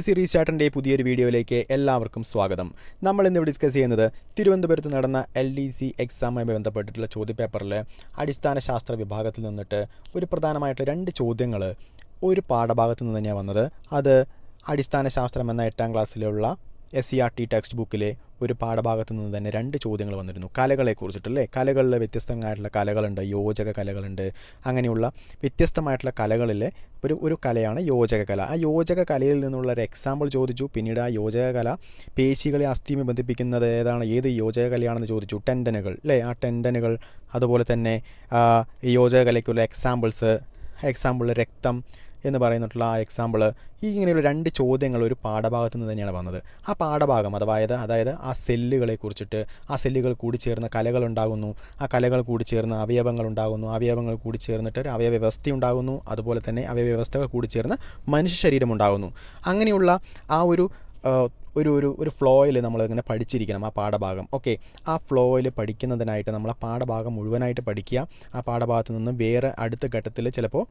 S C റീസ്റ്റാർട്ടിന്റെ പുതിയൊരു വീഡിയോയിലേക്ക് എല്ലാവർക്കും സ്വാഗതം. നമ്മൾ ഇന്ന് ഇവിടെ ഡിസ്കസ് ചെയ്യുന്നത് തിരുവനന്തപുരത്ത് നടന്ന എൽ ഡി സി എക്സാമുമായി ബന്ധപ്പെട്ടിട്ടുള്ള ചോദ്യപേപ്പറിൽ അടിസ്ഥാന ശാസ്ത്ര വിഭാഗത്തിൽ നിന്നിട്ട് ഒരു പ്രധാനമായിട്ടുള്ള രണ്ട് ചോദ്യങ്ങൾ ഒരു പാഠഭാഗത്തു നിന്ന് തന്നെയാണ് വന്നത്. അത് അടിസ്ഥാന ശാസ്ത്രം എന്ന എട്ടാം ക്ലാസ്സിലുള്ള S C R T text ബുക്കിലെ ഒരു പാഠഭാഗത്തു നിന്ന് തന്നെ രണ്ട് ചോദ്യങ്ങൾ വന്നിരുന്നു. കലകളെ കുറിച്ചിട്ടല്ലേ? കലകളിൽ വ്യത്യസ്തമായിട്ടുള്ള കലകളുണ്ട്. യോജക കലകളുണ്ട്. അങ്ങനെയുള്ള വ്യത്യസ്തമായിട്ടുള്ള കലകളിലെ ഒരു ഒരു കലയാണ് യോജക കല. ആ യോജക കലയിൽ നിന്നുള്ള ഒരു എക്സാമ്പിൾ ചോദിച്ചു. പിന്നീട് ആ യോജക കല പേശികളെ അസ്ഥിയുമായി ബന്ധിപ്പിക്കുന്നത് ഏതാണ്? ഏത് യോജക കലയാണെന്ന് ചോദിച്ചു. ടെൻഡനുകൾ അല്ലേ? ആ ടെൻഡനുകൾ അതുപോലെ തന്നെ യോജക കലയ്ക്കുള്ള എക്സാമ്പിൾസ് എക്സാമ്പിൾ രക്തം എന്ന് പറയുന്നിട്ടുള്ള ആ എക്സാമ്പിൾ ഈ ഇങ്ങനെയുള്ള രണ്ട് ചോദ്യങ്ങൾ ഒരു പാഠഭാഗത്തു നിന്ന് തന്നെയാണ് വന്നത്. ആ പാഠഭാഗം അതായത് അതായത് ആ സെല്ലുകളെ കുറിച്ചിട്ട് ആ സെല്ലുകൾ കൂടി ചേർന്ന കലകൾ ഉണ്ടാകുന്നു ആ കലകൾ കൂടി ചേർന്ന് അവയവങ്ങൾ ഉണ്ടാകുന്നു അവയവങ്ങൾ കൂടി ചേർന്നിട്ട് ഒരു അവയവ വ്യവസ്ഥ ഉണ്ടാകുന്നു അതുപോലെ തന്നെ അവയവ വ്യവസ്ഥകൾ കൂടി ചേർന്ന് മനുഷ്യ ശരീരം ഉണ്ടാകുന്നു. അങ്ങനെയുള്ള ആ ഒരു ഒരു ഒരു ഒരു ഫ്ലോയിൽ നമ്മൾ ഇങ്ങനെ പഠിച്ചിരിക്കണം ആ പാഠഭാഗം. ഓക്കെ ആ ഫ്ലോയിൽ പഠിക്കുന്നതിനായിട്ട് നമ്മൾ ആ പാഠഭാഗം മുഴുവനായിട്ട് പഠിക്കുക ആ പാഠഭാഗത്ത് നിന്ന് വേറെ അടുത്ത ഘട്ടത്തിൽ ചിലപ്പോൾ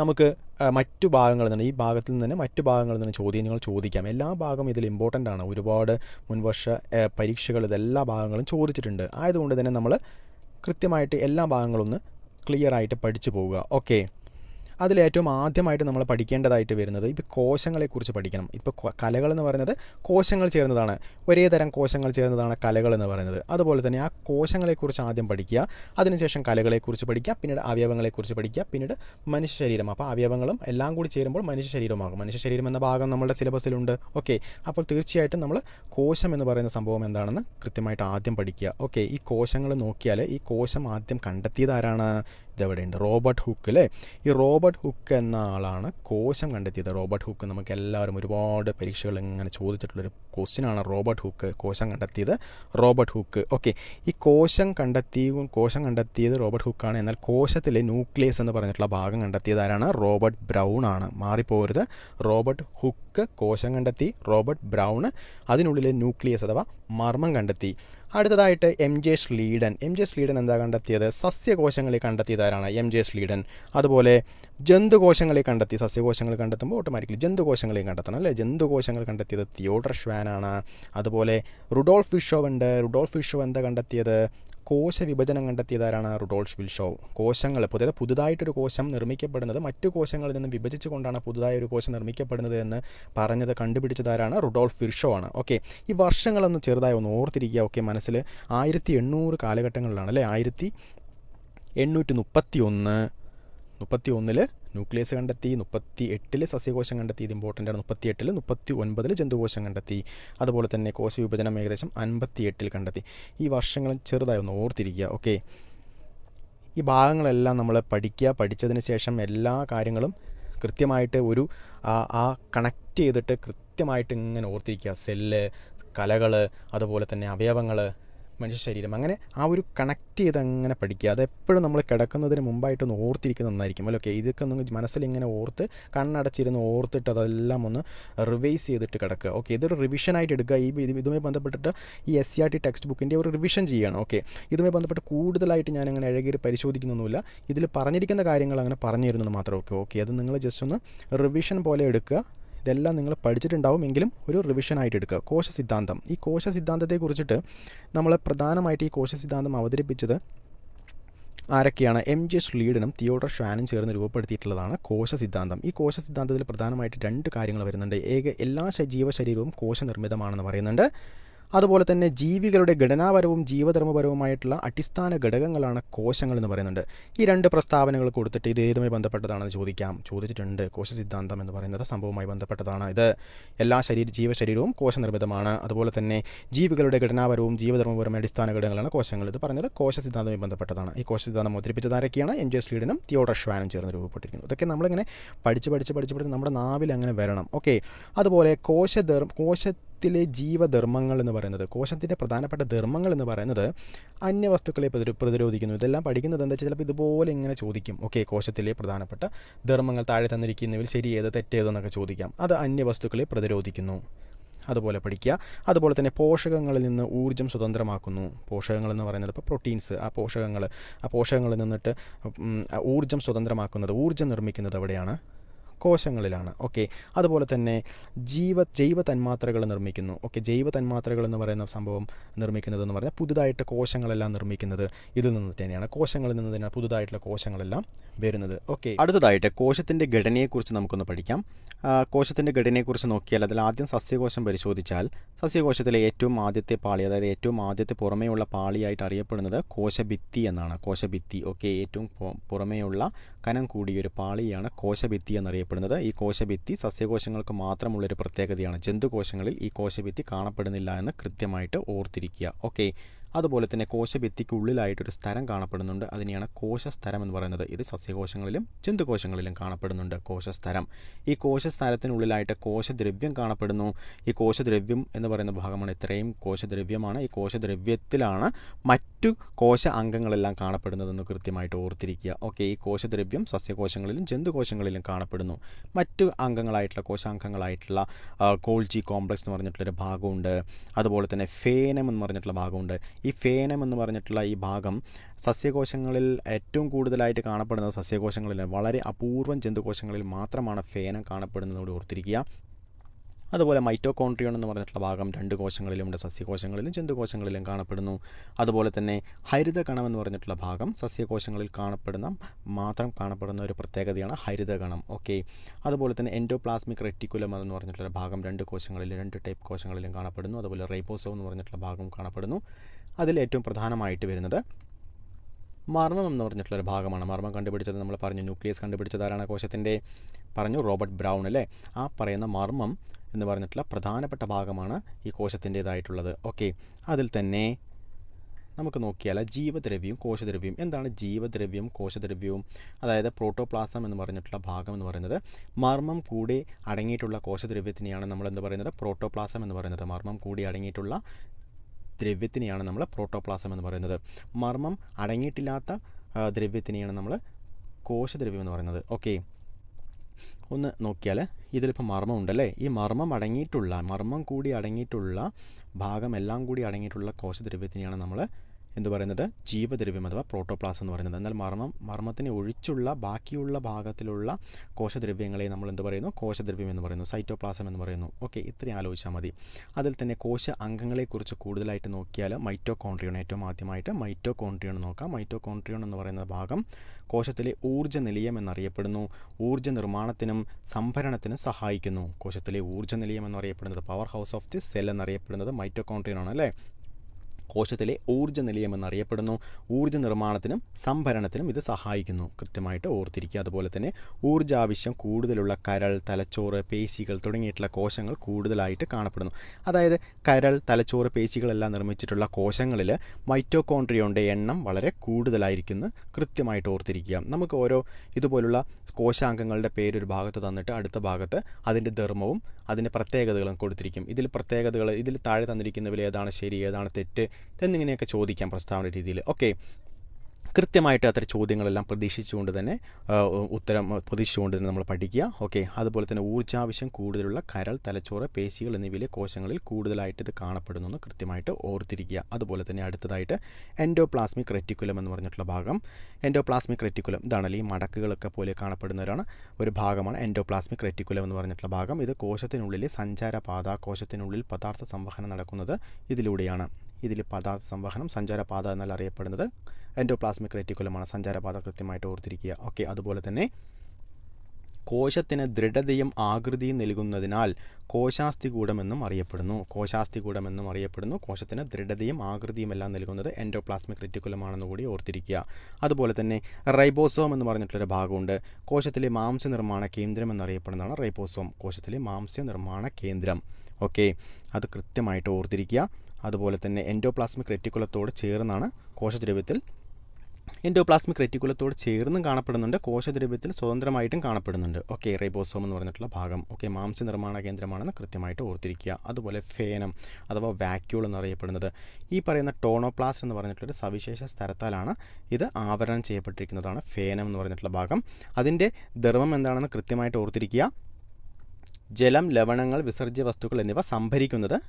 നമുക്ക് മറ്റു ഭാഗങ്ങളിൽ നിന്ന് ഈ ഭാഗത്തിൽ നിന്ന് മറ്റു ഭാഗങ്ങളിൽ നിന്ന് ചോദ്യങ്ങൾ ചോദിക്കാം. എല്ലാ ഭാഗം ഇതിൽ ഇമ്പോർട്ടന്റ് ആണ്. ഒരുപാട് മുൻവർഷ പരീക്ഷകൾ ഇതെല്ലാ ഭാഗങ്ങളും ചോദിച്ചിട്ടുണ്ട്. ആയതുകൊണ്ട് തന്നെ നമ്മൾ കൃത്യമായിട്ട് എല്ലാ ഭാഗങ്ങളും ഒന്ന് ക്ലിയർ ആയിട്ട് പഠിച്ചു പോവുക. ഓക്കെ അതിലേറ്റവും ആദ്യമായിട്ട് നമ്മൾ പഠിക്കേണ്ടതായിട്ട് വരുന്നത് ഇപ്പോൾ കോശങ്ങളെക്കുറിച്ച് പഠിക്കണം. ഇപ്പോൾ കലകളെന്ന് പറയുന്നത് കോശങ്ങൾ ചേർന്നതാണ്. ഒരേ തരം കോശങ്ങൾ ചേർന്നതാണ് കലകൾ എന്ന് പറയുന്നത്. അതുപോലെ തന്നെ ആ കോശങ്ങളെക്കുറിച്ച് ആദ്യം പഠിക്കുക അതിനുശേഷം കലകളെക്കുറിച്ച് പഠിക്കുക പിന്നീട് അവയവങ്ങളെക്കുറിച്ച് പഠിക്കുക പിന്നീട് മനുഷ്യ ശരീരം. അപ്പോൾ അവയവങ്ങളും എല്ലാം കൂടി ചേരുമ്പോൾ മനുഷ്യ ശരീരമാകും. മനുഷ്യ ശരീരം എന്ന ഭാഗം നമ്മുടെ സിലബസിലുണ്ട്. ഓക്കെ. അപ്പോൾ തീർച്ചയായിട്ടും നമ്മൾ കോശം എന്ന് പറയുന്ന സംഭവം എന്താണെന്ന് കൃത്യമായിട്ട് ആദ്യം പഠിക്കുക. ഓക്കെ. ഈ കോശങ്ങൾ നോക്കിയാൽ ഈ കോശം ആദ്യം കണ്ടെത്തിയത് ആരാണ്? ഇതെവിടെയുണ്ട്? റോബർട്ട് ഹുക്ക് അല്ലേ ഈ റോബർട്ട് ഹുക്ക് എന്ന ആളാണ് കോശം കണ്ടെത്തിയത്. റോബർട്ട് ഹുക്ക് നമുക്ക് എല്ലാവരും ഒരുപാട് പരീക്ഷകൾ ഇങ്ങനെ ചോദിച്ചിട്ടുള്ളൊരു ക്വസ്റ്റ്യനാണ് റോബർട്ട് ഹുക്ക് കോശം കണ്ടെത്തിയത്. Robert Hooke. ഓക്കെ. ഈ കോശം കണ്ടെത്തി കോശം കണ്ടെത്തിയത് റോബർട്ട് ഹുക്കാണ്. എന്നാൽ കോശത്തിലെ ന്യൂക്ലിയസ് എന്ന് പറഞ്ഞിട്ടുള്ള ഭാഗം കണ്ടെത്തിയത് ആരാണ്? റോബർട്ട് ബ്രൗൺ ആണ്. മാറിപ്പോകരുത് റോബർട്ട് ഹുക്ക് കോശം കണ്ടെത്തി. റോബർട്ട് ബ്രൗൺ അതിനുള്ളിലെ ന്യൂക്ലിയസ് അഥവാ മർമ്മം കണ്ടെത്തി. അടുത്തതായിട്ട് M J Schleiden M J Schleiden എന്താ കണ്ടെത്തിയത്? സസ്യകോശങ്ങളെ കണ്ടെത്തിയതാരാണ് എം ജെ സ്ലീഡൻ അതുപോലെ ജന്തുകോശങ്ങളെ കണ്ടെത്തി. സസ്യകോശങ്ങൾ കണ്ടെത്തുമ്പോൾ ഓട്ടോമാറ്റിക്കലി ജന്തുകോശങ്ങളെയും കണ്ടെത്തണം അല്ലേ? ജന്തുകോശങ്ങൾ കണ്ടെത്തിയത് തിയോഡർ ഷ്വാനാണ് അതുപോലെ റുഡോൾഫ് വിഷോവ് ഉണ്ട്. റുഡോൾഫ് വിഷോവ് എന്താ കണ്ടെത്തിയത്? കോശ വിഭജനം കണ്ടെത്തിയതാരാണ് റുഡോൾഫ് വിൽഷോവ് കോശങ്ങൾ പുതിയത് പുതുതായിട്ടൊരു കോശം നിർമ്മിക്കപ്പെടുന്നത് മറ്റു കോശങ്ങളിൽ നിന്ന് വിഭജിച്ചുകൊണ്ടാണ് പുതുതായ ഒരു കോശം നിർമ്മിക്കപ്പെടുന്നത് എന്ന് പറഞ്ഞത് കണ്ടുപിടിച്ചതാരാണ് റുഡോൾഫ് വിർഷോ ആണ് ഓക്കെ. ഈ വർഷങ്ങളൊന്ന് ചെറുതായി ഒന്ന് ഓർത്തിരിക്കുക. ഓക്കെ മനസ്സിൽ ആയിരത്തി എണ്ണൂറ് കാലഘട്ടങ്ങളിലാണ് അല്ലേ? ആയിരത്തി എണ്ണൂറ്റി മുപ്പത്തി ഒന്ന് മുപ്പത്തി ഒന്നിൽ ന്യൂക്ലിയസ് കണ്ടെത്തി മുപ്പത്തി എട്ടിൽ സസ്യകോശം കണ്ടെത്തി ഇത് ഇമ്പോർട്ടന്റ് ആണ്. മുപ്പത്തി എട്ടിൽ മുപ്പത്തി ഒൻപതിൽ ജന്തുകോശം കണ്ടെത്തി. അതുപോലെ തന്നെ കോശവിഭജനം ഏകദേശം അൻപത്തി എട്ടിൽ കണ്ടെത്തി. ഈ വർഷങ്ങൾ ചെറുതായി ഒന്ന് ഓർത്തിരിക്കുക ഓക്കെ ഈ ഭാഗങ്ങളെല്ലാം നമ്മൾ പഠിക്കുക. പഠിച്ചതിന് ശേഷം എല്ലാ കാര്യങ്ങളും കൃത്യമായിട്ട് ഒരു ആ- കണക്റ്റ് ചെയ്തിട്ട് കൃത്യമായിട്ട് ഇങ്ങനെ ഓർത്തിരിക്കുക. സെല്ല് കലകൾ അതുപോലെ തന്നെ അവയവങ്ങൾ മനുഷ്യ ശരീരം. അങ്ങനെ ആ ഒരു കണക്ട് ചെയ്ത് അങ്ങനെ പഠിക്കുക. അത് എപ്പോഴും നമ്മൾ കിടക്കുന്നതിന് മുമ്പായിട്ടൊന്ന് ഓർത്തിരിക്കുന്ന നന്നായിരിക്കും. അല്ലെ? ഓക്കെ ഇതൊക്കെ ഒന്ന് മനസ്സിലിങ്ങനെ ഓർത്ത് കണ്ണടച്ചിരുന്ന് ഓർത്തിട്ട് അതെല്ലാം ഒന്ന് റിവൈസ് ചെയ്തിട്ട് കിടക്കുക. ഓക്കെ ഇതൊരു റിവിഷനായിട്ട് എടുക്കുക. ഈ ഇതുമായി ബന്ധപ്പെട്ടിട്ട് ഈ S C R T text ബുക്കിന്റെ ഒരു റിവിഷൻ ചെയ്യണം. ഓക്കെ ഇതുമായി ബന്ധപ്പെട്ട് കൂടുതലായിട്ട് ഞാൻ അങ്ങനെ ഇഴകേറി പരിശോധിക്കുന്നൊന്നുമില്ല. ഇതിൽ പറഞ്ഞിരിക്കുന്ന കാര്യങ്ങൾ അങ്ങനെ പറഞ്ഞു തരുന്നത് മാത്രം ഓക്കെ ഓക്കെ അത് നിങ്ങൾ ജസ്റ്റ് ഒന്ന് റിവിഷൻ പോലെ എടുക്കുക. ഇതെല്ലാം നിങ്ങൾ പഠിച്ചിട്ടുണ്ടാവും എങ്കിലും ഒരു റിവിഷനായിട്ട് എടുക്കുക. കോശ സിദ്ധാന്തം. ഈ കോശ സിദ്ധാന്തത്തെക്കുറിച്ചിട്ട് നമ്മൾ പ്രധാനമായിട്ട് ഈ കോശ സിദ്ധാന്തം അവതരിപ്പിച്ചത് ആരൊക്കെയാണ്? എം ജെ സ്ലീഡനും തിയോഡർ ഷ്വാനും ചേർന്ന് രൂപപ്പെടുത്തിയിട്ടുള്ളതാണ് കോശ സിദ്ധാന്തം. ഈ കോശ സിദ്ധാന്തത്തിൽ പ്രധാനമായിട്ട് രണ്ട് കാര്യങ്ങൾ വരുന്നുണ്ട്. ഏക എല്ലാ ജീവശരീരവും കോശനിർമ്മിതമാണെന്ന് പറയുന്നുണ്ട്. അതുപോലെ തന്നെ ജീവികളുടെ ഘടനാപരവും ജീവധർമ്മപരവുമായിട്ടുള്ള അടിസ്ഥാന ഘടകങ്ങളാണ് കോശങ്ങൾ എന്ന് പറയുന്നുണ്ട്. ഈ രണ്ട് പ്രസ്താവനകൾ കൊടുത്തിട്ട് ഇത് ഏതുമായി ബന്ധപ്പെട്ടതാണെന്ന് ചോദിക്കാം. ചോദിച്ചിട്ടുണ്ട്. കോശ സിദ്ധാന്തം എന്ന് പറയുന്നത് സംഭവവുമായി ബന്ധപ്പെട്ടതാണ്. ഇത് എല്ലാ ശരീര ജീവശരീരവും കോശനിർമ്മിതമാണ്. അതുപോലെ തന്നെ ജീവികളുടെ ഘടനാപരവും ജീവധർമ്മപരമായ അടിസ്ഥാന ഘടകങ്ങളാണ് കോശങ്ങൾ ഇത് പറയുന്നത് കോശ സിദ്ധാന്തവുമായി ബന്ധപ്പെട്ടതാണ്. ഈ കോശ സിദ്ധാന്തം അവതരിപ്പിച്ചത് ആരൊക്കെയാണ്? എം ജെ സ്ലീഡനും തിയോഡർ ഷ്വാനും ചേർന്ന് രൂപപ്പെട്ടിരിക്കുന്നു. ഇതൊക്കെ നമ്മളിങ്ങനെ പഠിച്ച് പഠിച്ച് പഠിച്ച് പഠിച്ച് നമ്മുടെ നാവിൽ അങ്ങനെ വരണം. ഓക്കെ. അതുപോലെ കോശധർ കോശത്തിലെ ജീവധർമ്മങ്ങൾ എന്ന് പറയുന്നത് കോശത്തിന്റെ പ്രധാനപ്പെട്ട ധർമ്മങ്ങൾ എന്ന് പറയുന്നത് അന്യവസ്തുക്കളെ പ്രതിരോ- പ്രതിരോധിക്കുന്നു. ഇതെല്ലാം പഠിക്കുന്നത് എന്താ വെച്ചാൽ ചിലപ്പോൾ ഇതുപോലെ ഇങ്ങനെ ചോദിക്കും. ഓക്കെ കോശത്തിലെ പ്രധാനപ്പെട്ട ധർമ്മങ്ങൾ താഴെ തന്നിരിക്കുന്നതിൽ ശരി ഏത് തെറ്റേതെന്നൊക്കെ ചോദിക്കാം. അത് അന്യവസ്തുക്കളെ പ്രതിരോധിക്കുന്നു. അതുപോലെ പഠിക്കുക. അതുപോലെ തന്നെ പോഷകങ്ങളിൽ നിന്ന് ഊർജം സ്വതന്ത്രമാക്കുന്നു. പോഷകങ്ങൾ എന്ന് പറയുന്നത് ഇപ്പോൾ പ്രോട്ടീൻസ് ആ പോഷകങ്ങൾ ആ പോഷകങ്ങളിൽ നിന്നിട്ട് ഊർജം സ്വതന്ത്രമാക്കുന്നത് ഊർജം നിർമ്മിക്കുന്നത് എവിടെയാണ്? കോശങ്ങളിലാണ്. ഓക്കെ അതുപോലെ തന്നെ ജീവ ജൈവ തന്മാത്രകൾ നിർമ്മിക്കുന്നു. ഓക്കെ ജൈവ തന്മാത്രകൾ എന്ന് പറയുന്ന സംഭവം നിർമ്മിക്കുന്നത് എന്ന് പറഞ്ഞാൽ പുതുതായിട്ട് കോശങ്ങളെല്ലാം നിർമ്മിക്കുന്നത് ഇതിൽ നിന്ന് തന്നെയാണ്. കോശങ്ങളിൽ നിന്ന് തന്നെയാണ് പുതുതായിട്ടുള്ള കോശങ്ങളെല്ലാം വരുന്നത്. ഓക്കെ അടുത്തതായിട്ട് കോശത്തിന്റെ ഘടനയെക്കുറിച്ച് നമുക്കൊന്ന് പഠിക്കാം. കോശത്തിന്റെ ഘടനയെക്കുറിച്ച് നോക്കിയാൽ അതിൽ ആദ്യം സസ്യകോശം പരിശോധിച്ചാൽ സസ്യകോശത്തിലെ ഏറ്റവും ആദ്യത്തെ പാളി അതായത് ഏറ്റവും ആദ്യത്തെ പുറമേയുള്ള പാളിയായിട്ട് അറിയപ്പെടുന്നത് കോശഭിത്തി എന്നാണ്. കോശഭിത്തി. ഓക്കെ ഏറ്റവും പുറമേയുള്ള കനം കൂടിയൊരു പാളിയാണ് കോശഭിത്തി എന്നറിയപ്പെടുന്നത്. ഈ കോശഭിത്തി സസ്യകോശങ്ങൾക്ക് മാത്രമുള്ളൊരു പ്രത്യേകതയാണ്. ജന്തുകോശങ്ങളിൽ ഈ കോശഭിത്തി കാണപ്പെടുന്നില്ല എന്ന് കൃത്യമായിട്ട് ഓർത്തിരിക്കുക. ഓക്കെ. അതുപോലെ തന്നെ കോശഭിത്തിക്കുള്ളിലായിട്ടൊരു സ്ഥലം കാണപ്പെടുന്നുണ്ട്. അതിനെയാണ് കോശസ്ഥരം എന്ന് പറയുന്നത്. ഇത് സസ്യകോശങ്ങളിലും ജന്തുകോശങ്ങളിലും കാണപ്പെടുന്നുണ്ട്. കോശസ്ഥരം ഈ കോശസ്ഥരത്തിനുള്ളിലായിട്ട് കോശദ്രവ്യം കാണപ്പെടുന്നു. ഈ കോശദ്രവ്യം എന്ന് പറയുന്ന ഭാഗമാണ് ഇത്രയും കോശദ്രവ്യമാണ്. ഈ കോശദ്രവ്യത്തിലാണ് മറ്റു കോശ അംഗങ്ങളെല്ലാം കാണപ്പെടുന്നതെന്ന് കൃത്യമായിട്ട് ഓർത്തിരിക്കുക. ഓക്കെ ഈ കോശദ്രവ്യം സസ്യകോശങ്ങളിലും ജന്തുകോശങ്ങളിലും കാണപ്പെടുന്നു. മറ്റു അംഗങ്ങളായിട്ടുള്ള കോശാംഗങ്ങളായിട്ടുള്ള കോൾജി കോംപ്ലക്സ് എന്ന് പറഞ്ഞിട്ടുള്ളൊരു ഭാഗമുണ്ട്. അതുപോലെ തന്നെ ഫേനം എന്ന് പറഞ്ഞിട്ടുള്ള ഭാഗമുണ്ട്. ഈ ഫേനം എന്ന് പറഞ്ഞിട്ടുള്ള ഈ ഭാഗം സസ്യകോശങ്ങളിൽ ഏറ്റവും കൂടുതലായിട്ട് കാണപ്പെടുന്നത് സസ്യകോശങ്ങളിൽ വളരെ അപൂർവം ജന്തുകോശങ്ങളിൽ മാത്രമാണ് ഫേനം കാണപ്പെടുന്നതോട് ഓർത്തിരിക്കുക. അതുപോലെ മൈറ്റോകോൺട്രിയോൺ എന്ന് പറഞ്ഞിട്ടുള്ള ഭാഗം രണ്ട് കോശങ്ങളിലും ഉണ്ട് സസ്യകോശങ്ങളിലും ജന്തുകോശങ്ങളിലും കാണപ്പെടുന്നു. അതുപോലെ തന്നെ ഹരിത കണം എന്ന് പറഞ്ഞിട്ടുള്ള ഭാഗം സസ്യകോശങ്ങളിൽ കാണപ്പെടുന്ന മാത്രം കാണപ്പെടുന്ന ഒരു പ്രത്യേകതയാണ് ഹരിത കണം ഓക്കെ അതുപോലെ തന്നെ എൻഡോപ്ലാസ്മിക് റെറ്റിക്കുലം എന്ന് പറഞ്ഞിട്ടുള്ള ഭാഗം രണ്ട് കോശങ്ങളിലും രണ്ട് ടൈപ്പ് കോശങ്ങളിലും കാണപ്പെടുന്നു. അതുപോലെ റൈബോസോം എന്ന് പറഞ്ഞിട്ടുള്ള ഭാഗം കാണപ്പെടുന്നു. അതിൽ ഏറ്റവും പ്രധാനമായിട്ട് വരുന്നത് മർമ്മം എന്ന് പറഞ്ഞിട്ടുള്ള ഒരു ഭാഗമാണ്. മർമ്മം കണ്ടുപിടിച്ചത് നമ്മൾ പറഞ്ഞു ന്യൂക്ലിയസ് കണ്ടുപിടിച്ചത് ആരാണ് കോശത്തിന്റെ? പറഞ്ഞു റോബർട്ട് ബ്രൗൺ അല്ലേ? ആ പറയുന്ന മർമ്മം എന്ന് പറഞ്ഞിട്ടുള്ള പ്രധാനപ്പെട്ട ഭാഗമാണ് ഈ കോശത്തിന്റേതായിട്ടുള്ളത്. ഓക്കെ അതിൽ തന്നെ നമുക്ക് നോക്കിയാൽ ജീവദ്രവ്യവും കോശദ്രവ്യവും എന്താണ് ജീവദ്രവ്യം കോശദ്രവ്യവും? അതായത് പ്രോട്ടോപ്ലാസം എന്ന് പറഞ്ഞിട്ടുള്ള ഭാഗം എന്ന് പറയുന്നത് മർമ്മം കൂടി അടങ്ങിയിട്ടുള്ള കോശദ്രവ്യത്തിനെയാണ് നമ്മൾ എന്ത് പറയുന്നത്? പ്രോട്ടോപ്ലാസം എന്ന് പറയുന്നത്. മർമ്മം കൂടി അടങ്ങിയിട്ടുള്ള ദ്രവ്യത്തിനെയാണ് നമ്മൾ പ്രോട്ടോപ്ലാസം എന്ന് പറയുന്നത്. മർമ്മം അടങ്ങിയിട്ടില്ലാത്ത ദ്രവ്യത്തിനെയാണ് നമ്മൾ കോശദ്രവ്യം എന്ന് പറയുന്നത്. ഓക്കെ ഒന്ന് നോക്കിയാൽ ഇതിലിപ്പോൾ മർമ്മം ഉണ്ടല്ലേ? ഈ മർമ്മം അടങ്ങിയിട്ടുള്ള മർമ്മം കൂടി അടങ്ങിയിട്ടുള്ള ഭാഗം എല്ലാം കൂടി അടങ്ങിയിട്ടുള്ള കോശദ്രവ്യത്തിനെയാണ് നമ്മൾ എന്ത് പറയുന്നത് ജീവദ്രവ്യം അഥവാ പ്രോട്ടോപ്ലാസ് എന്ന് പറയുന്നത്. എന്നാൽ മർമ്മം മർമ്മത്തിന് ഒഴിച്ചുള്ള ബാക്കിയുള്ള ഭാഗത്തിലുള്ള കോശദ്രവ്യങ്ങളെ നമ്മൾ എന്ത് പറയുന്നു? കോശദ്രവ്യം എന്ന് പറയുന്നു. സൈറ്റോപ്ലാസം എന്ന് പറയുന്നു. ഓക്കെ ഇത്രയും ആലോചിച്ചാൽ മതി. അതിൽ തന്നെ കോശ അംഗങ്ങളെക്കുറിച്ച് കൂടുതലായിട്ട് നോക്കിയാൽ മൈറ്റോകോൺട്രിയോൺ ഏറ്റവും ആദ്യമായിട്ട് മൈറ്റോകോൺട്രിയോൺ നോക്കാം. മൈറ്റോകോൺട്രിയോൺ എന്ന് പറയുന്ന ഭാഗം കോശത്തിലെ ഊർജ നിലയം എന്നറിയപ്പെടുന്നു. ഊർജ നിർമ്മാണത്തിനും സംഭരണത്തിനും സഹായിക്കുന്നു. കോശത്തിലെ ഊർജ നിലയം എന്നറിയപ്പെടുന്നത് power house of the cell എന്നറിയപ്പെടുന്നത് മൈറ്റോകോൺട്രിയോൺ ആണ് അല്ലേ? കോശത്തിലെ ഊർജ നിലയം എന്നറിയപ്പെടുന്നു ഊർജ നിർമ്മാണത്തിനും സംഭരണത്തിനും ഇത് സഹായിക്കുന്നു. കൃത്യമായിട്ട് ഓർത്തിരിക്കുക. അതുപോലെ തന്നെ ഊർജാവശ്യം കൂടുതലുള്ള കരൾ തലച്ചോറ് പേശികൾ തുടങ്ങിയിട്ടുള്ള കോശങ്ങൾ കൂടുതലായിട്ട് കാണപ്പെടുന്നു. അതായത് കരൾ തലച്ചോറ് പേശികളെല്ലാം നിർമ്മിച്ചിട്ടുള്ള കോശങ്ങളിൽ മൈറ്റോകോൺട്രിയോന്റെ എണ്ണം വളരെ കൂടുതലായിരിക്കുന്നു. കൃത്യമായിട്ട് ഓർത്തിരിക്കുക. നമുക്ക് ഓരോ ഇതുപോലുള്ള കോശാംഗങ്ങളുടെ പേര് ഒരു ഭാഗത്ത് തന്നിട്ട് അടുത്ത ഭാഗത്ത് അതിന്റെ ധർമ്മവും അതിന്റെ പ്രത്യേകതകളും കൊടുത്തിരിക്കും. ഇതിൽ പ്രത്യേകതകൾ ഇതിൽ താഴെ തന്നിരിക്കുന്നതിൽ ഏതാണ് ശരി ഏതാണ് തെറ്റ് എന്നിങ്ങനെയൊക്കെ ചോദിക്കാം പ്രസ്താവന രീതിയിൽ. ഓക്കെ. കൃത്യമായിട്ട് അത്തരം ചോദ്യങ്ങളെല്ലാം പ്രതീക്ഷിച്ചുകൊണ്ട് തന്നെ ഉത്തരം പ്രതീക്ഷിച്ചുകൊണ്ട് തന്നെ നമ്മൾ പഠിക്കുക. ഓക്കെ. അതുപോലെ തന്നെ ഊർജാവശ്യം കൂടുതലുള്ള കരൾ തലച്ചോറ് പേശികൾ എന്നിവയിലെ കോശങ്ങളിൽ കൂടുതലായിട്ട് ഇത് കാണപ്പെടുന്നു എന്ന് കൃത്യമായിട്ട് ഓർത്തിരിക്കുക. അതുപോലെ തന്നെ അടുത്തതായിട്ട് എൻഡോപ്ലാസ്മിക് റെറ്റിക്കുലം എന്ന് പറഞ്ഞിട്ടുള്ള ഭാഗം. എൻഡോപ്ലാസ്മിക് റെറ്റിക്കുലം ഇതാണല്ലോ ഈ മടക്കുകളൊക്കെ പോലെ കാണപ്പെടുന്നവരാണ്. ഒരു ഭാഗമാണ് എൻഡോപ്ലാസ്മിക് റെറ്റിക്കുലം എന്ന് പറഞ്ഞിട്ടുള്ള ഭാഗം. ഇത് കോശത്തിനുള്ളിലെ സഞ്ചാരപാത കോശത്തിനുള്ളിൽ പദാർത്ഥ സംവഹനം നടക്കുന്നത് ഇതിലൂടെയാണ്. ഇതിൽ പദാർത്ഥ സംവഹനം സഞ്ചാരപാത എന്നാൽ അറിയപ്പെടുന്നത്. എൻഡോപ്ലാസ്മിക് റെറ്റിക്കുലമാണ് സഞ്ചാരപാത കൃത്യമായിട്ട് ഓർത്തിരിക്കുക. ഓക്കെ അതുപോലെ തന്നെ കോശത്തിന് ദൃഢതയും ആകൃതിയും നൽകുന്നതിനാൽ കോശാസ്ഥികൂടമെന്നും അറിയപ്പെടുന്നു. കോശാസ്ഥികൂടമെന്നും അറിയപ്പെടുന്നു. കോശത്തിന് ദൃഢതയും ആകൃതിയും എല്ലാം നൽകുന്നത് എൻഡോപ്ലാസ്മിക് റെറ്റിക്കുലമാണെന്ന് കൂടി ഓർത്തിരിക്കുക. അതുപോലെ തന്നെ റൈബോസോം എന്ന് പറഞ്ഞിട്ടുള്ളൊരു ഭാഗമുണ്ട്. കോശത്തിലെ മാംസ്യ നിർമ്മാണ കേന്ദ്രം എന്നറിയപ്പെടുന്നതാണ് റൈബോസോം. കോശത്തിലെ മാംസ്യ നിർമ്മാണ കേന്ദ്രം. ഓക്കെ അത് കൃത്യമായിട്ട് ഓർത്തിരിക്കുക. അതുപോലെ തന്നെ എൻഡോപ്ലാസ്മിക് റെറ്റിക്കുലത്തോട് ചേർന്നാണ് കോശദ്രവ്യത്തിൽ എൻഡോപ്ലാസ്മിക് റെറ്റിക്കുലത്തോട് ചേർന്നും കാണപ്പെടുന്നുണ്ട്. കോശദ്രവ്യത്തിൽ സ്വതന്ത്രമായിട്ടും കാണപ്പെടുന്നുണ്ട്. ഓക്കെ റൈബോസോം എന്ന് പറഞ്ഞിട്ടുള്ള ഭാഗം. ഓക്കെ മാംസ നിർമ്മാണ കേന്ദ്രമാണെന്ന് കൃത്യമായിട്ട് ഓർത്തിരിക്കുക. അതുപോലെ ഫേനം അഥവാ വാക്യൂൾ എന്നറിയപ്പെടുന്നത്. ഈ പറയുന്ന ടോണോപ്ലാസ്റ്റ് എന്ന് പറഞ്ഞിട്ടുള്ളൊരു സവിശേഷ സ്ഥലത്താലാണ് ഇത് ആവരണം ചെയ്യപ്പെട്ടിരിക്കുന്നതാണ് ഫേനം എന്ന് പറഞ്ഞിട്ടുള്ള ഭാഗം. അതിന്റെ ധർമ്മം എന്താണെന്ന് കൃത്യമായിട്ട് ഓർത്തിരിക്കുക. ജലം ലവണങ്ങൾ വിസർജ്യ വസ്തുക്കൾ എന്നിവ സംഭരിക്കുന്നത്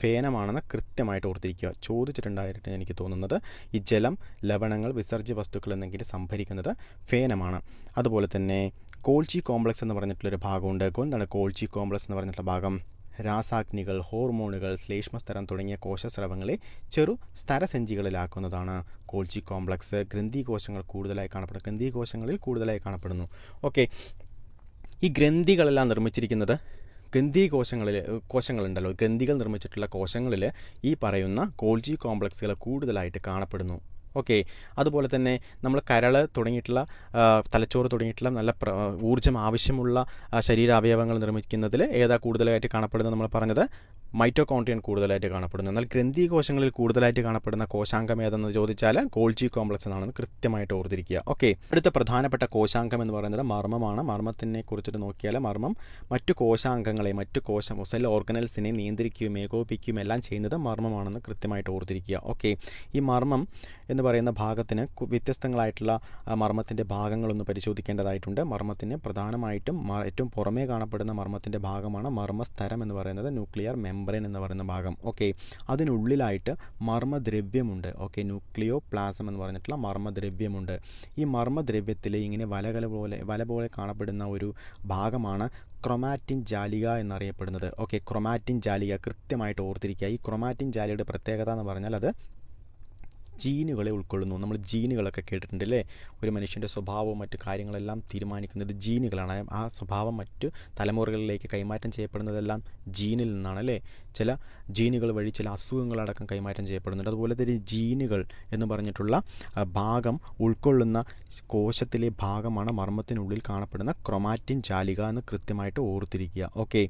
ഫേനമാണെന്ന് കൃത്യമായിട്ട് ഓർത്തിരിക്കുക. ചോദിച്ചിട്ടുണ്ടായിട്ട് എനിക്ക് തോന്നുന്നത്. ഈ ജലം ലവണങ്ങൾ വിസർജ്യ വസ്തുക്കൾ എന്നെങ്കിലും സംഭരിക്കുന്നത് ഫേനമാണ്. അതുപോലെ തന്നെ കോൾച്ചി കോംപ്ലക്സ് എന്ന് പറഞ്ഞിട്ടുള്ളൊരു ഭാഗമുണ്ട്. എന്താണ് കോൾച്ചി കോംപ്ലക്സ് എന്ന് പറഞ്ഞിട്ടുള്ള ഭാഗം? രാസാഗ്നികൾ ഹോർമോണുകൾ ശ്ലേഷ്മസ്തരം തുടങ്ങിയ കോശസ്രവങ്ങളെ ചെറു സ്ഥരസഞ്ചികളിലാക്കുന്നതാണ് കോൾച്ചി കോംപ്ലക്സ്. ഗ്രന്ഥികോശങ്ങൾ കൂടുതലായി കാണപ്പെടുന്നു. ഗ്രന്ഥികോശങ്ങളിൽ കൂടുതലായി കാണപ്പെടുന്നു. ഓക്കെ. ഈ ഗ്രന്ഥികളെല്ലാം നിർമ്മിച്ചിരിക്കുന്നത് ഗ്രന്ഥി കോശങ്ങളിൽ കോശങ്ങളുണ്ടല്ലോ ഗന്ധികൾ നിർമ്മിച്ചിട്ടുള്ള കോശങ്ങളിൽ ഈ പറയുന്ന കോൾജി കോംപ്ലക്സുകൾ കൂടുതലായിട്ട് കാണപ്പെടുന്നു. ഓക്കെ. അതുപോലെ തന്നെ നമ്മൾ കരൾ തുടങ്ങിയിട്ടുള്ള തലച്ചോറ് തുടങ്ങിയിട്ടുള്ള നല്ല ഊർജം ആവശ്യമുള്ള ശരീര അവയവങ്ങൾ നിർമ്മിക്കുന്നതിൽ ഏതാ കൂടുതലായിട്ട് കാണപ്പെടുന്നത് നമ്മൾ പറഞ്ഞത്? മൈറ്റോകോൺട്രിയൻ കൂടുതലായിട്ട് കാണപ്പെടുന്നു എന്നാൽ ഗ്രന്ഥി കോശങ്ങളിൽ കൂടുതലായിട്ട് കാണപ്പെടുന്ന കോശാംഗം ഏതെന്ന് ചോദിച്ചാൽ ഗോൾജി കോംപ്ലക്സ് എന്നാണെന്ന് കൃത്യമായിട്ട് ഓർത്തിരിക്കുക. ഓക്കെ. അടുത്ത പ്രധാനപ്പെട്ട കോശാംഗം എന്ന് പറയുന്നത് മർമ്മമാണ്. മർമ്മത്തിനെ കുറിച്ചിട്ട് നോക്കിയാൽ മർമ്മം മറ്റു കോശാംഗങ്ങളെ മറ്റു കോശം സെൽ ഓർഗനൽസിനെ നിയന്ത്രിക്കുകയും ഏകോപിക്കുകയും എല്ലാം ചെയ്യുന്നത് മർമ്മമാണെന്ന് കൃത്യമായിട്ട് ഓർത്തിരിക്കുക. ഓക്കെ. ഈ മർമ്മം എന്ന് പറയുന്ന ഭാഗത്തിന് വ്യത്യസ്തങ്ങളായിട്ടുള്ള മർമ്മത്തിന്റെ ഭാഗങ്ങളൊന്ന് പരിശോധിക്കേണ്ടതായിട്ടുണ്ട്. മർമ്മത്തിന് പ്രധാനമായിട്ടും ഏറ്റവും പുറമേ കാണപ്പെടുന്ന മർമ്മത്തിന്റെ ഭാഗമാണ് മർമ്മസ്തരം എന്ന് പറയുന്നത്. ന്യൂക്ലിയർ മെംബ്രെയിൻ എന്ന് പറയുന്ന ഭാഗം. ഓക്കെ. അതിനുള്ളിലായിട്ട് മർമ്മദ്രവ്യമുണ്ട്. ഓക്കെ. ന്യൂക്ലിയോ പ്ലാസം എന്ന് പറഞ്ഞിട്ടുള്ള മർമ്മദ്രവ്യമുണ്ട്. ഈ മർമ്മദ്രവ്യത്തിൽ ഇങ്ങനെ വലകൾ പോലെ വല പോലെ കാണപ്പെടുന്ന ഒരു ഭാഗമാണ് ക്രൊമാറ്റിൻ ജാലിക എന്നറിയപ്പെടുന്നത്. ഓക്കെ. ക്രൊമാറ്റിൻ ജാലിക കൃത്യമായിട്ട് ഓർത്തിരിക്കുക. ഈ ക്രൊമാറ്റിൻ ജാലിയുടെ പ്രത്യേകത എന്ന് പറഞ്ഞാൽ അത് ജീനുകളെ ഉൾക്കൊള്ളുന്നു. നമ്മൾ ജീനുകളൊക്കെ കേട്ടിട്ടുണ്ട് അല്ലേ ഒരു മനുഷ്യന്റെ സ്വഭാവവും മറ്റു കാര്യങ്ങളെല്ലാം തീരുമാനിക്കുന്നത് ജീനുകളാണ്. ആ സ്വഭാവം മറ്റു തലമുറകളിലേക്ക് കൈമാറ്റം ചെയ്യപ്പെടുന്നതെല്ലാം ജീനിൽ നിന്നാണ് അല്ലേ ചില ജീനുകൾ വഴി ചില അസുഖങ്ങളടക്കം കൈമാറ്റം ചെയ്യപ്പെടുന്നുണ്ട്. അതുപോലെ തന്നെ ജീനുകൾ എന്ന് പറഞ്ഞിട്ടുള്ള ഭാഗം ഉൾക്കൊള്ളുന്ന കോശത്തിലെ ഭാഗമാണ് മർമ്മത്തിനുള്ളിൽ കാണപ്പെടുന്ന ക്രൊമാറ്റിൻ ജാലിക എന്ന് കൃത്യമായിട്ട് ഓർത്തിരിക്കുക. ഓക്കെ.